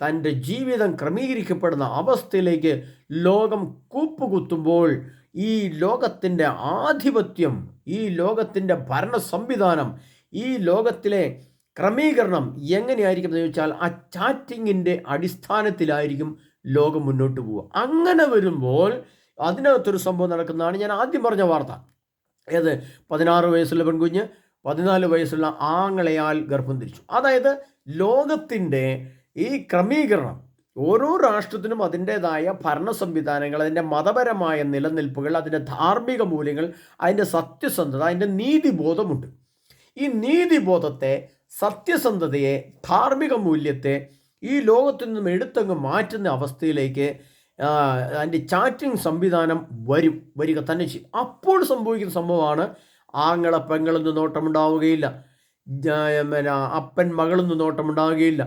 [SPEAKER 1] തന്റെ ജീവിതം ക്രമീകരിക്കപ്പെടുന്ന അവസ്ഥയിലേക്ക് ലോകം കൂപ്പുകുത്തുമ്പോൾ ഈ ലോകത്തിന്റെ ആധിപത്യം ഈ ലോകത്തിന്റെ ഭരണ സംവിധാനം ഈ ലോകത്തിലെ ക്രമീകരണം എങ്ങനെയായിരിക്കും എന്ന് ചോദിച്ചാൽ ആ ചാറ്റിങ്ങിന്റെ അടിസ്ഥാനത്തിലായിരിക്കും ലോകം മുന്നോട്ട് പോവുക. അങ്ങനെ വരുമ്പോൾ അതിനകത്തൊരു സംഭവം നടക്കുന്നതാണ് ഞാൻ ആദ്യം പറഞ്ഞ വാർത്ത. ഏത്? പതിനാറ് വയസ്സുള്ള പെൺകുഞ്ഞ് പതിനാല് വയസ്സുള്ള ആങ്ങളയാൽ ഗർഭം ധരിച്ചു. അതായത് ലോകത്തിന്റെ ഈ ക്രമീകരണം ഓരോ രാഷ്ട്രത്തിനും അതിന്റേതായ ഭരണ സംവിധാനങ്ങൾ അതിന്റെ മതപരമായ നിലനിൽപ്പുകൾ അതിന്റെ ധാർമ്മിക മൂല്യങ്ങൾ അതിന്റെ സത്യസന്ധത അതിന്റെ നീതിബോധമുണ്ട്. ഈ നീതിബോധത്തെ സത്യസന്ധതയെ ധാർമ്മിക മൂല്യത്തെ ഈ ലോകത്തു നിന്നും എടുത്തങ്ങ് മാറ്റുന്ന അവസ്ഥയിലേക്ക് അതിന്റെ ചാറ്റിംഗ് സംവിധാനം വരും വരിക തന്നെ ചെയ്യും. അപ്പോൾ സംഭവിക്കുന്ന സംഭവമാണ് ആങ്ങളെ പെങ്ങളെന്ന് നോട്ടമുണ്ടാവുകയില്ല. പിന്നെ അപ്പൻ മകളൊന്നും നോട്ടമുണ്ടാവുകയില്ല.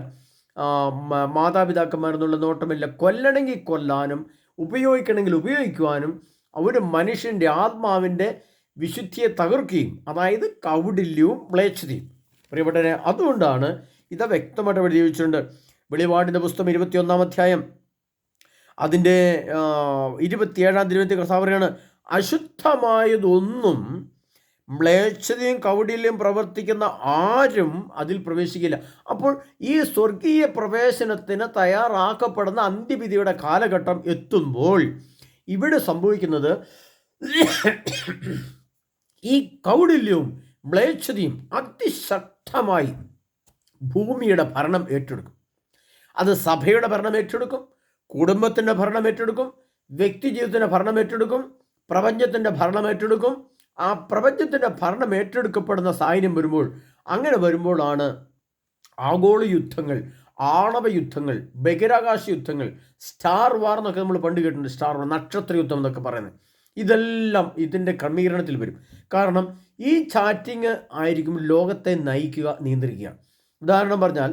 [SPEAKER 1] മാതാപിതാക്കന്മാരെന്നുള്ള നോട്ടമില്ല. കൊല്ലണമെങ്കിൽ കൊല്ലാനും ഉപയോഗിക്കണമെങ്കിൽ ഉപയോഗിക്കുവാനും ഒരു മനുഷ്യന്റെ ആത്മാവിന്റെ വിശുദ്ധിയെ തകർക്കുകയും അതായത് കൗടില്യവും മ്ലേച്ഛതയും. പ്രിയപ്പെട്ടവരെ അതുകൊണ്ടാണ് ഇത് വ്യക്തമായിട്ട് വെളിയിച്ചിട്ടുണ്ട് വെളിപാടിന്റെ പുസ്തകം ഇരുപത്തിയൊന്നാം അധ്യായം. അതിന്റെ ഇരുപത്തിയേഴാം തിരുവനന്തപുരം കർത്താവ് പറയാണ് അശുദ്ധമായതൊന്നും മ്ലേച്ഛതയും കൗടില്യം പ്രവർത്തിക്കുന്ന ആരും അതിൽ പ്രവേശിക്കില്ല. അപ്പോൾ ഈ സ്വർഗീയ പ്രവേശനത്തിന് തയ്യാറാക്കപ്പെടുന്ന അന്ത്യവിധിയുടെ കാലഘട്ടം എത്തുമ്പോൾ ഇവിടെ സംഭവിക്കുന്നത് ഈ കൗടില്യവും മ്ലേച്ഛതയും അതിശക്തമായി ഭൂമിയുടെ ഭരണം ഏറ്റെടുക്കും. അത് സഭയുടെ ഭരണം ഏറ്റെടുക്കും കുടുംബത്തിന്റെ ഭരണം ഏറ്റെടുക്കും വ്യക്തി ജീവിതത്തിന്റെ ഭരണം ഏറ്റെടുക്കും പ്രപഞ്ചത്തിന്റെ ഭരണം ഏറ്റെടുക്കും. ആ പ്രപഞ്ചത്തിന്റെ ഭരണം ഏറ്റെടുക്കപ്പെടുന്ന സാഹചര്യം വരുമ്പോൾ അങ്ങനെ വരുമ്പോഴാണ് ആഗോള യുദ്ധങ്ങൾ ആണവ യുദ്ധങ്ങൾ ബഹിരാകാശ യുദ്ധങ്ങൾ സ്റ്റാർ വാർ എന്നൊക്കെ നമ്മൾ പണ്ട് കേട്ടിട്ടുണ്ട് സ്റ്റാർ വാർ നക്ഷത്ര യുദ്ധം എന്നൊക്കെ പറയുന്നത്. ഇതെല്ലാം ഇതിന്റെ ക്രമീകരണത്തിൽ വരും. കാരണം ഈ ചാറ്റിങ് ആയിരിക്കും ലോകത്തെ നയിക്കുക നിയന്ത്രിക്കുക. ഉദാഹരണം പറഞ്ഞാൽ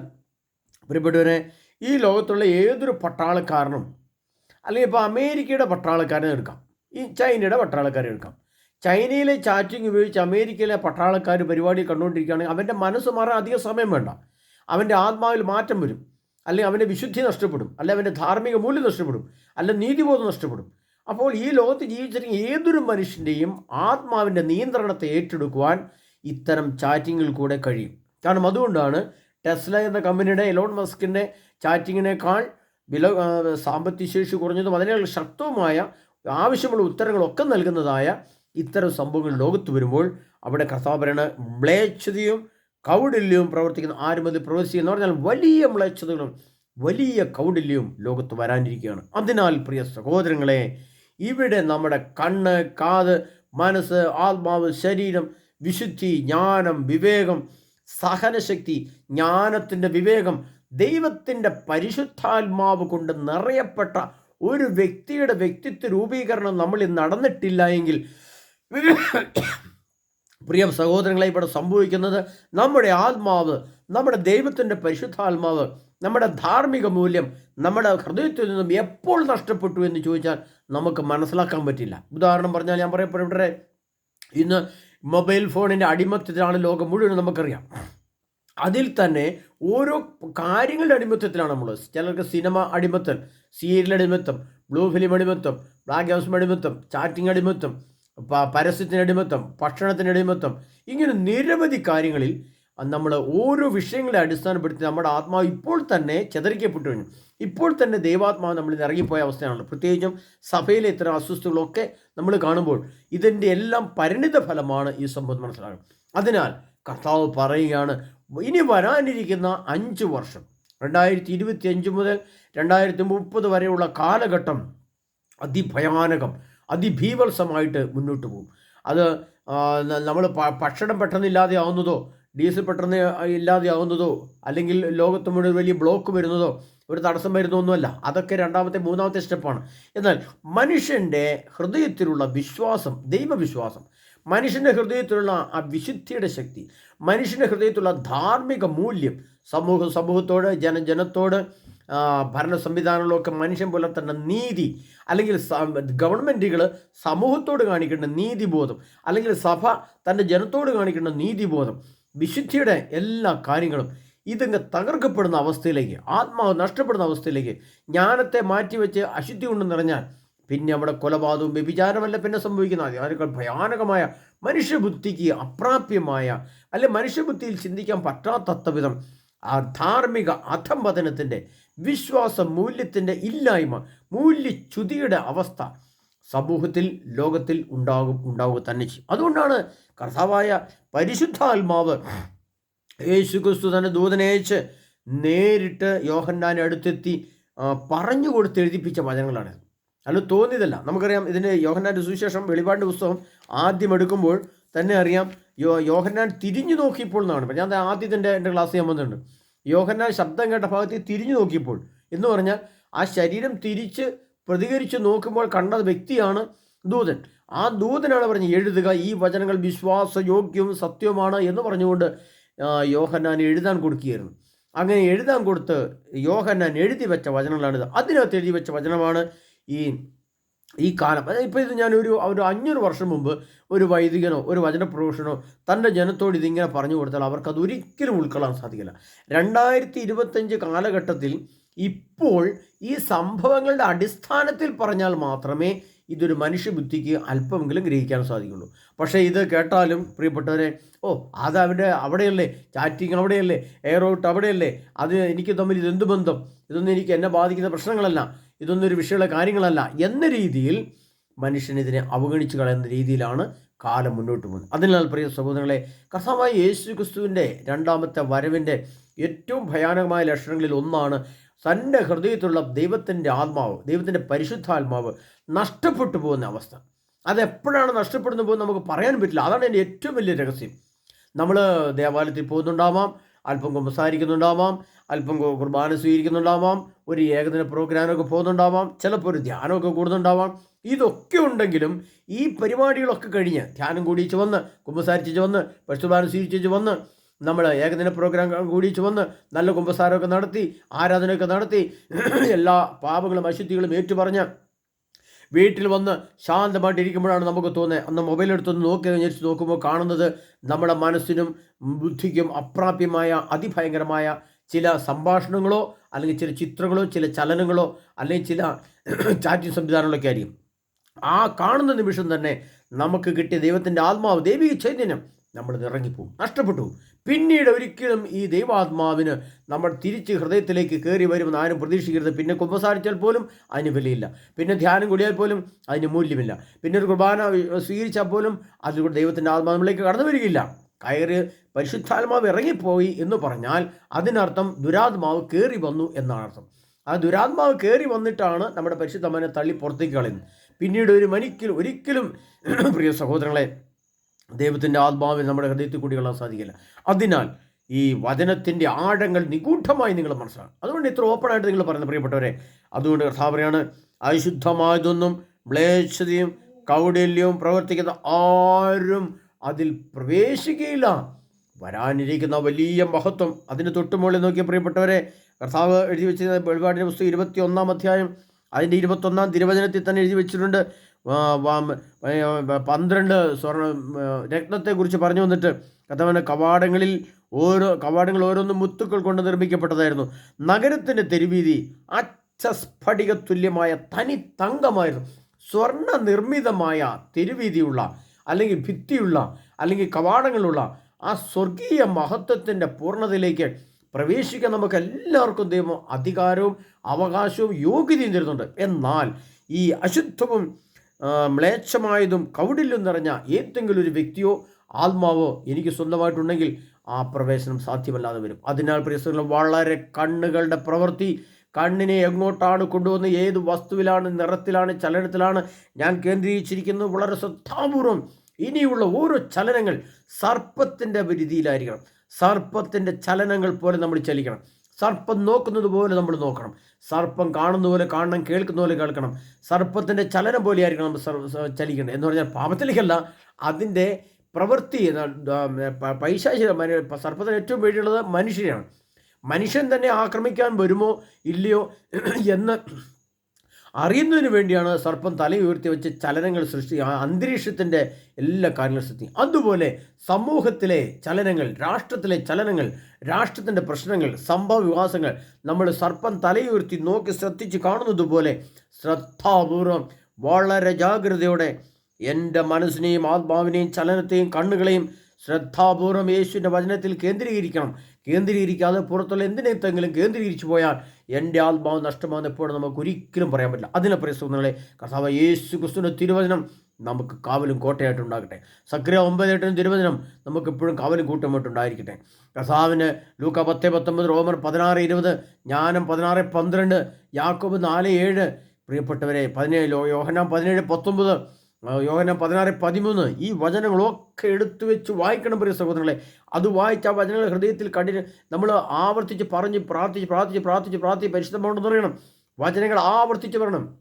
[SPEAKER 1] പ്രിയപ്പെട്ടവരെ ഈ ലോകത്തുള്ള ഏതൊരു പട്ടാളക്കാരനും അല്ലെങ്കിൽ ഇപ്പോൾ അമേരിക്കയുടെ പട്ടാളക്കാരനെ എടുക്കാം. ഈ ചൈനയുടെ പട്ടാളക്കാരെ എടുക്കാം. ചൈനയിലെ ചാറ്റിംഗ് ഉപയോഗിച്ച് അമേരിക്കയിലെ പട്ടാളക്കാർ പരിപാടി കണ്ടുകൊണ്ടിരിക്കുകയാണെങ്കിൽ അവന്റെ മനസ്സ് മാറാൻ അധികം സമയം വേണ്ട. അവന്റെ ആത്മാവിൽ മാറ്റം വരും. അല്ലെങ്കിൽ അവന്റെ വിശുദ്ധി നഷ്ടപ്പെടും. അല്ലെങ്കിൽ അവന്റെ ധാർമ്മിക മൂല്യം നഷ്ടപ്പെടും. അല്ലെങ്കിൽ നീതിബോധം നഷ്ടപ്പെടും. അപ്പോൾ ഈ ലോകത്ത് ജീവിച്ചിരിക്കുന്ന ഏതൊരു മനുഷ്യന്റെയും ആത്മാവിന്റെ നിയന്ത്രണത്തെ ഏറ്റെടുക്കുവാൻ ഇത്തരം ചാറ്റിങ്ങിൽ കൂടെ കഴിയും. കാരണം അതുകൊണ്ടാണ് ടെസ്ല എന്ന കമ്പനിയുടെ എലോൺ മസ്കിന്റെ ചാറ്റിങ്ങിനേക്കാൾ വില സാമ്പത്തിക ശേഷി കുറഞ്ഞതും അതിനേക്കാൾ ശക്തവുമായ ആവശ്യമുള്ള ഉത്തരങ്ങളൊക്കെ നൽകുന്നതായ ഇത്തരം സംഭവങ്ങൾ ലോകത്ത് വരുമ്പോൾ അവിടെ കഥാപരണ മ്ലേച്ഛതയും കൗടില്യവും പ്രവർത്തിക്കുന്ന ആരും അത് എന്ന് പറഞ്ഞാൽ വലിയ മ്ലേച്ഛതകളും വലിയ കൗടില്യവും ലോകത്ത് വരാനിരിക്കുകയാണ്. അതിനാൽ പ്രിയ സഹോദരങ്ങളെ ഇവിടെ നമ്മുടെ കണ്ണ് കാത് മനസ്സ് ആത്മാവ് ശരീരം വിശുദ്ധി ജ്ഞാനം വിവേകം സഹനശക്തി ജ്ഞാനത്തിന്റെ വിവേകം ദൈവത്തിന്റെ പരിശുദ്ധാത്മാവ് കൊണ്ട് നിറയപ്പെട്ട ഒരു വ്യക്തിയുടെ വ്യക്തിത്വ രൂപീകരണം നമ്മളിൽ നടന്നിട്ടില്ല എങ്കിൽ പ്രിയ സഹോദരങ്ങളെ ഇവിടെ സംഭവിക്കുന്നത് നമ്മുടെ ആത്മാവ് നമ്മുടെ ദൈവത്തിന്റെ പരിശുദ്ധാത്മാവ് നമ്മുടെ ധാർമ്മിക മൂല്യം നമ്മുടെ ഹൃദയത്തിൽ നിന്നും എപ്പോൾ നഷ്ടപ്പെട്ടു എന്ന് ചോദിച്ചാൽ നമുക്ക് മനസ്സിലാക്കാൻ പറ്റില്ല. ഉദാഹരണം പറഞ്ഞാൽ ഞാൻ പറയപ്പെടേ ഇന്ന് മൊബൈൽ ഫോണിന്റെ അടിമത്തത്തിലാണ് ലോകം മുഴുവൻ നമുക്കറിയാം. അതിൽ തന്നെ ഓരോ കാര്യങ്ങളുടെ അടിമത്തത്തിലാണ് നമ്മൾ. ചിലർക്ക് സിനിമ അടിമത്തം സീരിയൽ അടിമത്തം ബ്ലൂ ഫിലിം അടിമത്തം ബ്ലാക്ക് ഹൗസ് അടിമത്തം ചാറ്റിംഗ് അടിമത്തം പരസ്യത്തിന് അടിമത്തം ഭക്ഷണത്തിന് അടിമത്തം ഇങ്ങനെ നിരവധി കാര്യങ്ങളിൽ നമ്മൾ ഓരോ വിഷയങ്ങളെ അടിസ്ഥാനപ്പെടുത്തി നമ്മുടെ ആത്മാവ് ഇപ്പോൾ തന്നെ ചെതറിക്കപ്പെട്ടു കഴിഞ്ഞു. ഇപ്പോൾ തന്നെ ദൈവാത്മാവ് നിന്ന് ഇറങ്ങിപ്പോയ അവസ്ഥയാണല്ലോ. പ്രത്യേകിച്ചും സഭയിലെ ഇത്തരം അസ്വസ്ഥകളൊക്കെ നമ്മൾ കാണുമ്പോൾ ഇതിന്റെ എല്ലാം പരിണിത ഫലമാണ് ഈ സംഭവം മനസ്സിലാകും അതിനാൽ കർത്താവ് പറയുകയാണ് ഇനി വരാനിരിക്കുന്ന അഞ്ച് വർഷം രണ്ടായിരത്തി ഇരുപത്തി അഞ്ച് മുതൽ രണ്ടായിരത്തി മുപ്പത് വരെയുള്ള കാലഘട്ടം അതിഭയാനകം അതിഭീവത്സമായിട്ട് മുന്നോട്ട് പോകും. അത് നമ്മൾ ഭക്ഷണം പെട്ടെന്നില്ലാതെ ആവുന്നതോ ഡീസൽ പെട്ടെന്ന് ഇല്ലാതെയാവുന്നതോ അല്ലെങ്കിൽ ലോകത്ത് മുഴുവൻ വലിയ ബ്ലോക്ക് വരുന്നതോ ഒരു തടസ്സം വരുന്നൊന്നുമല്ല അതൊക്കെ രണ്ടാമത്തെ മൂന്നാമത്തെ സ്റ്റെപ്പാണ് എന്നാൽ മനുഷ്യന്റെ ഹൃദയത്തിലുള്ള വിശ്വാസം ദൈവവിശ്വാസം മനുഷ്യന്റെ ഹൃദയത്തിലുള്ള ആ വിശുദ്ധിയുടെ ശക്തി മനുഷ്യന്റെ ഹൃദയത്തിലുള്ള ധാർമ്മിക മൂല്യം സമൂഹ സമൂഹത്തോട് ജനജനത്തോട് ഭരണ സംവിധാനങ്ങളൊക്കെ മനുഷ്യൻ പുലർത്തേണ്ട നീതി അല്ലെങ്കിൽ ഗവൺമെന്റുകൾ സമൂഹത്തോട് കാണിക്കേണ്ട നീതിബോധം അല്ലെങ്കിൽ സഭ തന്റെ ജനത്തോട് കാണിക്കേണ്ട നീതിബോധം വിശുദ്ധിയുടെ എല്ലാ കാര്യങ്ങളും ഇതങ്ങ് തകർക്കപ്പെടുന്ന അവസ്ഥയിലേക്ക് ആത്മാവ് നഷ്ടപ്പെടുന്ന അവസ്ഥയിലേക്ക് ജ്ഞാനത്തെ മാറ്റിവെച്ച് അശുദ്ധി കൊണ്ട് നിറഞ്ഞാൽ പിന്നെ അവിടെ കൊലപാതകവും വ്യഭിചാരമല്ല പിന്നെ സംഭവിക്കുന്ന അതിനേക്കാൾ ഭയാനകമായ മനുഷ്യബുദ്ധിക്ക് അപ്രാപ്യമായ അല്ലെ മനുഷ്യബുദ്ധിയിൽ ചിന്തിക്കാൻ പറ്റാത്ത വിധം ആ ധാർമ്മിക അധംപതനത്തിന്റെ വിശ്വാസ മൂല്യത്തിന്റെ ഇല്ലായ്മ മൂല്യച്യുതിയുടെ അവസ്ഥ സമൂഹത്തിൽ ലോകത്തിൽ ഉണ്ടാകും ഉണ്ടാവുക തന്നെ ചെയ്യും. അതുകൊണ്ടാണ് കർത്താവായ പരിശുദ്ധാത്മാവ് യേശു ക്രിസ്തു തന്നെ ദൂതനയച്ച് നേരിട്ട് യോഹന്നാനെ അടുത്തെത്തി പറഞ്ഞു കൊടുത്ത് എഴുതിപ്പിച്ച വചനങ്ങളാണ്. അല്ല തോന്നിയതല്ല. നമുക്കറിയാം ഇതിന്റെ യോഹന്നാന്റെ സുവിശേഷം വെളിപാടിന്റെ പുസ്തകം ആദ്യം എടുക്കുമ്പോൾ തന്നെ അറിയാം യോ യോഹന്നാൻ തിരിഞ്ഞു നോക്കിയപ്പോൾ എന്നാണ്. ഞാൻ ആദ്യത്തിന്റെ എന്റെ ക്ലാസ് ഞാൻ വന്നിട്ടുണ്ട്. യോഹന്നാൻ ശബ്ദം കേട്ട ഭാഗത്ത് തിരിഞ്ഞു നോക്കിയപ്പോൾ എന്ന് പറഞ്ഞാൽ ആ ശരീരം തിരിച്ച് പ്രതികരിച്ച് നോക്കുമ്പോൾ കണ്ട വ്യക്തിയാണ് ദൂതൻ. ആ ദൂതനാണ് പറഞ്ഞ് എഴുതുക ഈ വചനങ്ങൾ വിശ്വാസയോഗ്യവും സത്യവുമാണ് എന്ന് പറഞ്ഞുകൊണ്ട് യോഹന്നാൻ എഴുതാൻ കൊടുക്കുകയായിരുന്നു. അങ്ങനെ എഴുതാൻ കൊടുത്ത് യോഹന്നാൻ എഴുതി വെച്ച വചനങ്ങളാണിത്. അതിനകത്ത് എഴുതി വെച്ച വചനമാണ് ഈ ഈ കാലം. അതായത് ഇപ്പോൾ ഇത് ഞാനൊരു ഒരു അഞ്ഞൂറ് വർഷം മുമ്പ് ഒരു വൈദികനോ ഒരു വചന തന്റെ ജനത്തോട് ഇതിങ്ങനെ പറഞ്ഞു കൊടുത്താൽ അവർക്ക് അത് ഒരിക്കലും ഉൾക്കൊള്ളാൻ സാധിക്കില്ല. രണ്ടായിരത്തി ഇരുപത്തഞ്ച് കാലഘട്ടത്തിൽ ഇപ്പോൾ ഈ സംഭവങ്ങളുടെ അടിസ്ഥാനത്തിൽ പറഞ്ഞാൽ മാത്രമേ ഇതൊരു മനുഷ്യബുദ്ധിക്ക് അല്പമെങ്കിലും ഗ്രഹിക്കാൻ സാധിക്കുള്ളൂ. പക്ഷേ ഇത് കേട്ടാലും പ്രിയപ്പെട്ടവരെ ഓ അത് അവിടെ അവിടെയല്ലേ? ചാറ്റിങ് അവിടെയല്ലേ? എയർ ഔട്ട് അവിടെയല്ലേ? അത് എനിക്ക് തമ്മിൽ ഇതെന്ത് ബന്ധം? ഇതൊന്നും എനിക്ക് എന്നെ ബാധിക്കുന്ന പ്രശ്നങ്ങളല്ല. ഇതൊന്നും ഒരു വിഷയമുള്ള കാര്യങ്ങളല്ല. എന്ന രീതിയിൽ മനുഷ്യനിതിനെ അവഗണിച്ച് കളയുന്ന രീതിയിലാണ് കാലം മുന്നോട്ട് പോകുന്നത്. അതിനാൽ പ്രിയ സഹോദരങ്ങളെ കർത്താവായ യേശു ക്രിസ്തുവിന്റെ രണ്ടാമത്തെ വരവിന്റെ ഏറ്റവും ഭയാനകമായ ലക്ഷണങ്ങളിൽ ഒന്നാണ് തന്റെ ഹൃദയത്തിലുള്ള ദൈവത്തിന്റെ ആത്മാവ് ദൈവത്തിന്റെ പരിശുദ്ധാത്മാവ് നഷ്ടപ്പെട്ടു പോകുന്ന അവസ്ഥ. അതെപ്പോഴാണ് നഷ്ടപ്പെടുന്നു പോകുന്നത് നമുക്ക് പറയാൻ പറ്റില്ല. അതാണ് എന്റെ ഏറ്റവും വലിയ രഹസ്യം. നമ്മൾ ദേവാലയത്തിൽ പോകുന്നുണ്ടാവാം അല്പം കുമ്പസാരിക്കുന്നുണ്ടാവാം അല്പം കുർബാന സ്വീകരിക്കുന്നുണ്ടാവാം ഒരു ഏകദിന പ്രോഗ്രാമൊക്കെ പോകുന്നുണ്ടാവാം ചിലപ്പോൾ ഒരു ധ്യാനമൊക്കെ കൂടുന്നുണ്ടാവാം. ഇതൊക്കെ ഉണ്ടെങ്കിലും ഈ പരിപാടികളൊക്കെ കഴിഞ്ഞ് ധ്യാനം കൂടിയിച്ച് വന്ന് കുമ്പസാരിച്ച് വന്ന് പശുബാന സ്വീകരിച്ച് വന്ന് നമ്മൾ ഏകദിന പ്രോഗ്രാം കൂടി വന്ന് നല്ല കുമ്പസാരമൊക്കെ നടത്തി ആരാധനയൊക്കെ നടത്തി എല്ലാ പാപങ്ങളും അശുദ്ധികളും ഏറ്റുപറഞ്ഞ് വീട്ടിൽ വന്ന് ശാന്തമായിട്ട് ഇരിക്കുമ്പോഴാണ് നമുക്ക് തോന്നുന്നത് അന്ന് മൊബൈൽ എടുത്തൊന്ന് നോക്കി കഴിഞ്ഞിട്ട് നോക്കുമ്പോൾ കാണുന്നത് നമ്മുടെ മനസ്സിനും ബുദ്ധിക്കും അപ്രാപ്യമായ അതിഭയങ്കരമായ ചില സംഭാഷണങ്ങളോ അല്ലെങ്കിൽ ചില ചിത്രങ്ങളോ ചില ചലനങ്ങളോ അല്ലെങ്കിൽ ചില ചാറ്റിംഗ് സംവിധാനങ്ങളൊക്കെ ആയിരിക്കും. ആ കാണുന്ന നിമിഷം തന്നെ നമുക്ക് കിട്ടിയ ദൈവത്തിന്റെ ആത്മാവ് ദൈവിക ചൈതന്യം നമ്മൾ ഇറങ്ങിപ്പോവും നഷ്ടപ്പെട്ടു പിന്നീട് ഒരിക്കലും ഈ ദൈവാത്മാവിന് നമ്മൾ തിരിച്ച് ഹൃദയത്തിലേക്ക് കയറി വരുമെന്ന് ആരും പ്രതീക്ഷിക്കരുത്. പിന്നെ കുമ്പസാരിച്ചാൽ പോലും അതിന് വിലയില്ല. പിന്നെ ധ്യാനം കൂടിയാൽ പോലും അതിന് മൂല്യമില്ല. പിന്നെ ഒരു കുർബാന സ്വീകരിച്ചാൽ പോലും അതിലൂടെ ദൈവത്തിന്റെ ആത്മാവ് നമ്മളിലേക്ക് കടന്നു വരികയില്ല. കയറി പരിശുദ്ധാത്മാവ് ഇറങ്ങിപ്പോയി എന്ന് പറഞ്ഞാൽ അതിനർത്ഥം ദുരാത്മാവ് കയറി വന്നു എന്നാണ് അർത്ഥം. ആ ദുരാത്മാവ് കയറി വന്നിട്ടാണ് നമ്മുടെ പരിശുദ്ധമ്മനെ തള്ളി പുറത്തേക്ക് കളയുന്നത്. പിന്നീട് ഒരു മനിക്കൽ ഒരിക്കലും പ്രിയ സഹോദരങ്ങളെ ദൈവത്തിന്റെ ആത്മാവിൽ നമ്മുടെ ഹൃദയത്തിൽ കൂടി കൊള്ളാൻ സാധിക്കില്ല. അതിനാൽ ഈ വചനത്തിന്റെ ആഴങ്ങൾ നിഗൂഢമായി നിങ്ങൾ മനസ്സിലാക്കണം. അതുകൊണ്ട് ഇത്ര ഓപ്പണായിട്ട് നിങ്ങൾ പറയുന്നത് പ്രിയപ്പെട്ടവരെ അതുകൊണ്ട് കർത്താവരെയാണ് അശുദ്ധമായതൊന്നും മ്ലേച്ഛതയും കൗടില്യവും പ്രവർത്തിക്കുന്ന ആരും അതിൽ പ്രവേശിക്കുകയില്ല. വരാനിരിക്കുന്ന വലിയ മഹത്വം അതിന് തൊട്ടുമുകളിൽ നോക്കിയ പ്രിയപ്പെട്ടവരെ കർത്താവ് എഴുതി വെച്ചിരുന്ന വെളിപാടിന്റെ പുസ്തകം ഇരുപത്തി ഒന്നാം അധ്യായം അതിന്റെ ഇരുപത്തൊന്നാം തിരുവചനത്തിൽ തന്നെ എഴുതി വെച്ചിട്ടുണ്ട്. പന്ത്രണ്ട് സ്വർണ രത്നത്തെക്കുറിച്ച് പറഞ്ഞു വന്നിട്ട് കഥവന്റെ കവാടങ്ങളിൽ ഓരോ കവാടങ്ങൾ ഓരോന്നും മുത്തുക്കൾ കൊണ്ട് നിർമ്മിക്കപ്പെട്ടതായിരുന്നു. നഗരത്തിന്റെ തെരുവീതി അച്ഛസ്ഫടിക തുല്യമായ തനി തങ്കമായിരുന്നു സ്വർണ നിർമ്മിതമായ തെരുവീതിയുള്ള അല്ലെങ്കിൽ ഭിത്തിയുള്ള അല്ലെങ്കിൽ കവാടങ്ങളുള്ള ആ സ്വർഗീയ മഹത്വത്തിന്റെ പൂർണതയിലേക്ക് പ്രവേശിക്കാൻ നമുക്ക് എല്ലാവർക്കും ദൈവം അധികാരവും അവകാശവും യോഗ്യതയും തരുന്നുണ്ട്. എന്നാൽ ഈ അശുദ്ധവും മ്ലേച്ഛമായതും കൗടില്യം നിറഞ്ഞ ഏതെങ്കിലും ഒരു വ്യക്തിയോ ആത്മാവോ എനിക്ക് സ്വന്തമായിട്ടുണ്ടെങ്കിൽ ആ പ്രവേശനം സാധ്യമല്ലാതെ വരും. അതിനാൽ പ്രിയസുകൾ വളരെ കണ്ണുകളുടെ പ്രവൃത്തി. കണ്ണിനെ എങ്ങോട്ടാണ് കൊണ്ടുവന്ന് ഏത് വസ്തുവിലാണ് നിറത്തിലാണ് ചലനത്തിലാണ് ഞാൻ കേന്ദ്രീകരിച്ചിരിക്കുന്നത് വളരെ ശ്രദ്ധാപൂർവം. ഇനിയുള്ള ഓരോ ചലനങ്ങൾ സർപ്പത്തിന്റെ രീതിയിലായിരിക്കണം സർപ്പത്തിന്റെ ചലനങ്ങൾ പോലെ നമ്മൾ ചലിക്കണം. സർപ്പം നോക്കുന്നത് പോലെ നമ്മൾ നോക്കണം. സർപ്പം കാണുന്ന പോലെ കാണണം കേൾക്കുന്ന പോലെ കേൾക്കണം. സർപ്പത്തിന്റെ ചലനം പോലെ ആയിരിക്കണം നമ്മൾ ചലിക്കണം എന്ന് പറഞ്ഞാൽ പാപത്തിലേക്കല്ല അതിന്റെ പ്രവൃത്തി പൈശാചിക സർപ്പത്തിന് ഏറ്റവും പേടിയുള്ളത് മനുഷ്യരാണ് മനുഷ്യൻ തന്നെ ആക്രമിക്കാൻ വരുമോ ഇല്ലയോ എന്ന് അറിയുന്നതിന് വേണ്ടിയാണ് സർപ്പം തല ഉയർത്തി വെച്ച് ചലനങ്ങൾ സൃഷ്ടി അന്തരീക്ഷത്തിന്റെ എല്ലാ കാര്യങ്ങളും സൃഷ്ടി അതുപോലെ സമൂഹത്തിലെ ചലനങ്ങൾ രാഷ്ട്രത്തിലെ ചലനങ്ങൾ രാഷ്ട്രത്തിന്റെ പ്രശ്നങ്ങൾ സംഭവ വികാസങ്ങൾ നമ്മൾ സർപ്പം തലയുയർത്തി നോക്കി ശ്രദ്ധിച്ച് കാണുന്നത് പോലെ ശ്രദ്ധാപൂർവം വളരെ ജാഗ്രതയോടെ എന്റെ മനസ്സിനെയും ആത്മാവിനെയും ചലനത്തെയും കണ്ണുകളെയും ശ്രദ്ധാപൂർവം യേശുവിന്റെ വചനത്തിൽ കേന്ദ്രീകരിക്കണം. കേന്ദ്രീകരിക്കാതെ പുറത്തുള്ള എന്തിനെത്തെങ്കിലും കേന്ദ്രീകരിച്ചു പോയാൽ എന്റെ ആത്മാവ് നഷ്ടമാകുന്ന എപ്പോഴും നമുക്ക് ഒരിക്കലും പറയാൻ പറ്റില്ല. അതിനെ പ്രയസുന്നങ്ങളെ കർത്താവ് യേശു ക്രിസ്തുവിന്റെ തിരുവചനം നമുക്ക് കാവലും കോട്ടയായിട്ടുണ്ടാകട്ടെ സക്രിയ ഒമ്പത് എട്ടിനും തിരുവചനം നമുക്ക് എപ്പോഴും കാവലും കൂട്ടമായിട്ടുണ്ടായിരിക്കട്ടെ കർത്താവിന് ലൂക്ക പത്ത് പത്തൊമ്പത് റോമർ പതിനാറ് ഇരുപത് ജ്ഞാനം പതിനാറ് പന്ത്രണ്ട് യാക്കോബ് നാല് ഏഴ്. പ്രിയപ്പെട്ടവരെ പതിനേഴ് യോഹനാം പതിനേഴ് പത്തൊമ്പത്. ആ, യോഹന്നാൻ പതിനാറ് പതിമൂന്ന്. ഈ വചനങ്ങളൊക്കെ എടുത്തു വെച്ച് വായിക്കണം പ്രിയ സഹോദരങ്ങളെ. അത് വായിച്ച ആ വചനങ്ങൾ ഹൃദയത്തിൽ കണ്ടിന് നമ്മൾ ആവർത്തിച്ച് പറഞ്ഞ് പ്രാർത്ഥിച്ച് പ്രാർത്ഥിച്ച് പ്രാർത്ഥിച്ച് പ്രാർത്ഥിച്ച് പരിശുദ്ധമാണെന്ന് പറയണം. വചനങ്ങൾ ആവർത്തിച്ച് പറയണം.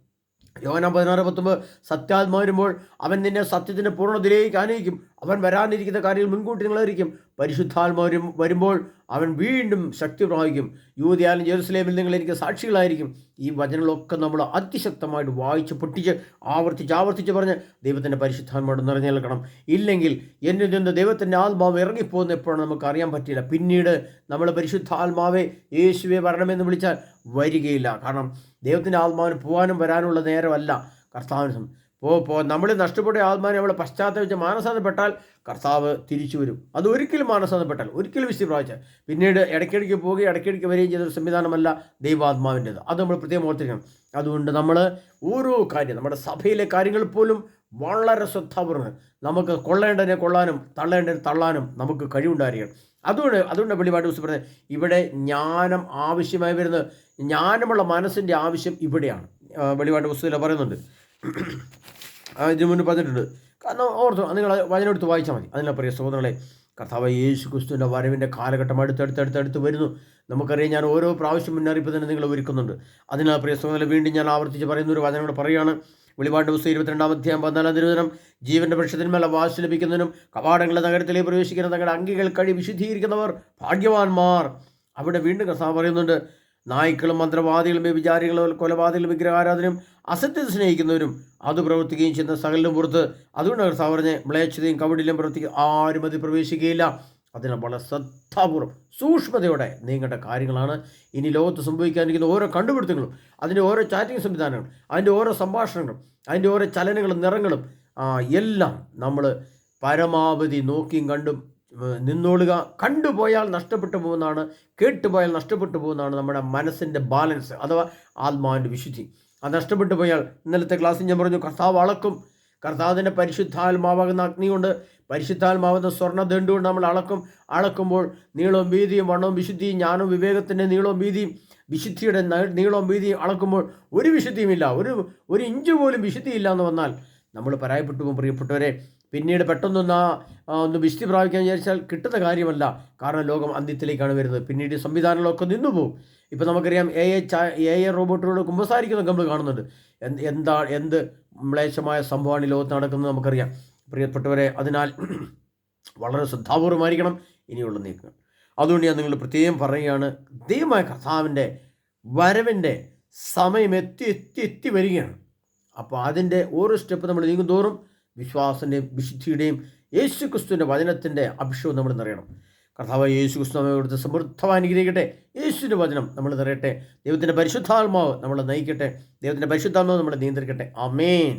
[SPEAKER 1] യോഹന പതിനാറ് പത്തൊമ്പത്. സത്യാത്മാ വരുമ്പോൾ അവൻ നിന്നെ സത്യത്തിന്റെ പൂർണതയിലേക്ക് ആനയിക്കും അവൻ വരാനിരിക്കുന്ന കാര്യങ്ങൾ മുൻകൂട്ടി നിങ്ങളായിരിക്കും പരിശുദ്ധാത്മാ വരും വരുമ്പോൾ അവൻ വീണ്ടും ശക്തി പ്രാപിക്കും. യൂതിയാലും ജെറുസലേമിൽ നിങ്ങൾ എനിക്ക് സാക്ഷികളായിരിക്കും. ഈ വചനങ്ങളൊക്കെ നമ്മൾ അതിശക്തമായിട്ട് വായിച്ച് പൊട്ടിച്ച് ആവർത്തിച്ച് ആവർത്തിച്ച് പറഞ്ഞ് ദൈവത്തിന്റെ പരിശുദ്ധാത്മയോട് നിറഞ്ഞു നിൽക്കണം. ഇല്ലെങ്കിൽ എന്നിൽ നിന്ന് ദൈവത്തിന്റെ ആത്മാവ് ഇറങ്ങിപ്പോകുന്ന എപ്പോഴാണ് നമുക്ക് അറിയാൻ പറ്റില്ല. പിന്നീട് നമ്മൾ പരിശുദ്ധാത്മാവെ യേശുവെ വരണമെന്ന് വിളിച്ചാൽ വരികയില്ല. കാരണം ദൈവത്തിന്റെ ആത്മാവിന് പോകാനും വരാനുള്ള നേരമല്ല. കർത്താവിന് പോ പോ നമ്മൾ നഷ്ടപ്പെട്ട ആത്മാനെ അവളെ പശ്ചാത്തലിച്ച് മാനസാന്തപ്പെട്ടാൽ കർത്താവ് തിരിച്ചു വരും. അത് ഒരിക്കലും മാനസാന്തപ്പെട്ടാൽ ഒരിക്കലും വിശുദ്ധി പ്രാപിച്ചാൽ. പിന്നീട് ഇടയ്ക്കിടയ്ക്ക് പോവുകയും ഇടയ്ക്കിടയ്ക്ക് വരികയും ചെയ്തൊരു സംവിധാനമല്ല ദൈവാത്മാവിന്റെത്. അത് നമ്മൾ പ്രത്യേകം ഓർത്തിരിക്കണം. അതുകൊണ്ട് നമ്മൾ ഓരോ കാര്യം നമ്മുടെ സഭയിലെ കാര്യങ്ങൾ പോലും വളരെ ശ്രദ്ധാപൂർവം നമുക്ക് കൊള്ളേണ്ടതിനെ കൊള്ളാനും തള്ളേണ്ടതിനെ തള്ളാനും നമുക്ക് കഴിവുണ്ടായിരിക്കണം. അതുകൊണ്ട് അതുകൊണ്ട് വെളിപാട് ദിവസം പറഞ്ഞത് ഇവിടെ ജ്ഞാനം ആവശ്യമായി വരുന്നത് ജ്ഞാനമുള്ള മനസ്സിന്റെ ആവശ്യം ഇവിടെയാണ്. വെളിപാട് പുസ്തകത്തിൽ പറയുന്നുണ്ട്. മുന്നേ പറഞ്ഞിട്ടുണ്ട്. കാരണം ഓർത്തു നിങ്ങൾ വചനെടുത്ത് വായിച്ചാൽ മതി. അതിനെ പ്രിയ സഹോദരങ്ങളെ കർത്താവ് യേശു ക്രിസ്തുവിന്റെ വരവിന്റെ കാലഘട്ടം അടുത്തടുത്തടുത്തടുത്ത് വരുന്നു. നമുക്കറിയാം ഞാൻ ഓരോ പ്രാവശ്യം മുന്നറിയിപ്പ് തന്നെ നിങ്ങൾ ഒരുക്കുന്നുണ്ട്. അതിനാൽ പ്രിയ സഹോദരങ്ങളെ വീണ്ടും ഞാൻ ആവർത്തിച്ച് പറയുന്ന ഒരു വചനം പറയുകയാണ്. വെളിപാട് ദിവസം ഇരുപത്തിരണ്ടാം അധ്യായം പതിനാലാം തിരുവനം ജീവന്റെ വൃക്ഷത്തിന്മേൽ വാശി ലഭിക്കുന്നതിനും കവാടങ്ങളുടെ നഗരത്തിലേക്ക് പ്രവേശിക്കുന്ന തങ്ങളുടെ അങ്കികൾ കഴി വിശുദ്ധീകരിക്കുന്നവർ ഭാഗ്യവാന്മാർ. അവിടെ വീണ്ടും കർത്താവ് പറയുന്നുണ്ട് നായ്ക്കളും മന്ത്രവാദികളും വിചാരികളും കൊലപാതകളും വിഗ്രഹാരാധനയും അസത്യത്തെ സ്നേഹിക്കുന്നവരും അത് പ്രവർത്തിക്കുകയും ചെയ്യുന്ന സകലിനും പുറത്ത്. അതുകൊണ്ട് കർത്താവ് പറഞ്ഞ് മ്ലേച്ഛതയും കവടിലും പ്രവർത്തിക്കുക ആരും അതിൽ പ്രവേശിക്കുകയില്ല. അതിനാൽ വളരെ ശ്രദ്ധാപൂർവം സൂക്ഷ്മതയോടെ നീങ്ങേണ്ട കാര്യങ്ങളാണ് ഇനി ലോകത്ത് സംഭവിക്കാനിരിക്കുന്ന ഓരോ കണ്ടുപിടുത്തങ്ങളും അതിന്റെ ഓരോ ചാറ്റിംഗ് സംവിധാനങ്ങളും അതിന്റെ ഓരോ സംഭാഷണങ്ങളും അതിന്റെ ഓരോ ചലനങ്ങളും നിറങ്ങളും എല്ലാം നമ്മൾ പരമാവധി നോക്കിയും കണ്ടും നിന്നോളുക. കണ്ടുപോയാൽ നഷ്ടപ്പെട്ടു പോകുന്നതാണ് കേട്ടുപോയാൽ നഷ്ടപ്പെട്ടു പോകുന്നതാണ് നമ്മുടെ മനസ്സിന്റെ ബാലൻസ് അഥവാ ആത്മാവിന്റെ വിശുദ്ധി. അത് നഷ്ടപ്പെട്ടു പോയാൽ ഇന്നലത്തെ ക്ലാസ്സിൽ ഞാൻ പറഞ്ഞു കർത്താവ് അളക്കും. കർത്താവിന്റെ പരിശുദ്ധാത്മാവാകുന്ന അഗ്നി കൊണ്ട് പരിശുദ്ധാത്മാവുന്ന സ്വർണ ദണ്ടുകൊണ്ട് നമ്മൾ അളക്കും. അളക്കുമ്പോൾ നീളവും വീതിയും വണ്ണവും വിശുദ്ധിയും ജ്ഞാനവും വിവേകത്തിന്റെ നീളവും വീതിയും വിശുദ്ധിയുടെ നീളവും വീതിയും അളക്കുമ്പോൾ ഒരു വിശുദ്ധിയുമില്ല. ഒരു ഒരു ഇഞ്ച് പോലും വിശുദ്ധിയില്ല എന്ന് വന്നാൽ നമ്മൾ പരായപ്പെട്ടു പോകും പ്രിയപ്പെട്ടവരെ. പിന്നീട് പെട്ടെന്നൊന്ന് ഒന്ന് വിശുദ്ധി പ്രാപിക്കാൻ വിചാരിച്ചാൽ കിട്ടുന്ന കാര്യമല്ല. കാരണം ലോകം അന്ത്യത്തിലേക്കാണ് വരുന്നത്. പിന്നീട് സംവിധാനങ്ങളൊക്കെ നിന്നു പോകും ഇപ്പം നമുക്കറിയാം എ എ എ എ റോബോട്ടുകളോട് കുമ്പസാരിക്കുന്ന നമ്മൾ കാണുന്നുണ്ട്. എന്ത് എന്താ മ്ലേച്ഛമായ സംഭവമാണ് ഈ ലോകത്ത് നടക്കുന്നത് നമുക്കറിയാം. പ്രിയപ്പെട്ടവരെ അതിനാൽ വളരെ ശ്രദ്ധാപൂർവമായിരിക്കണം ഇനിയുള്ള നീക്കങ്ങൾ. അതുകൊണ്ട് ഞാൻ നിങ്ങൾ പ്രത്യേകം പറയുകയാണ് ദൈവമായ കഥാവിന്റെ വരവിന്റെ സമയം എത്തി എത്തി എത്തി വരികയാണ്. അപ്പോൾ അതിന്റെ ഓരോ സ്റ്റെപ്പ് നമ്മൾ നീങ്ങും തോറും വിശ്വാസത്തിന്റെയും വിശുദ്ധിയുടെയും യേശു ക്രിസ്തുവിന്റെ വചനത്തിന്റെ അഭിഷേകം നമ്മൾ നിറയണം കർത്താവ് യേശു ക്രിസ്തു നമ്മെ ഇവിടുത്തെ സമൃദ്ധമായി അനുഗ്രഹിക്കട്ടെ. യേശുവിന്റെ വചനം നമ്മൾ നിറയട്ടെ ദൈവത്തിന്റെ പരിശുദ്ധാത്മാവ് നമ്മളെ നയിക്കട്ടെ. ദൈവത്തിന്റെ പരിശുദ്ധാത്മാവ് നമ്മളെ നിയന്ത്രിക്കട്ടെ. അമേൻ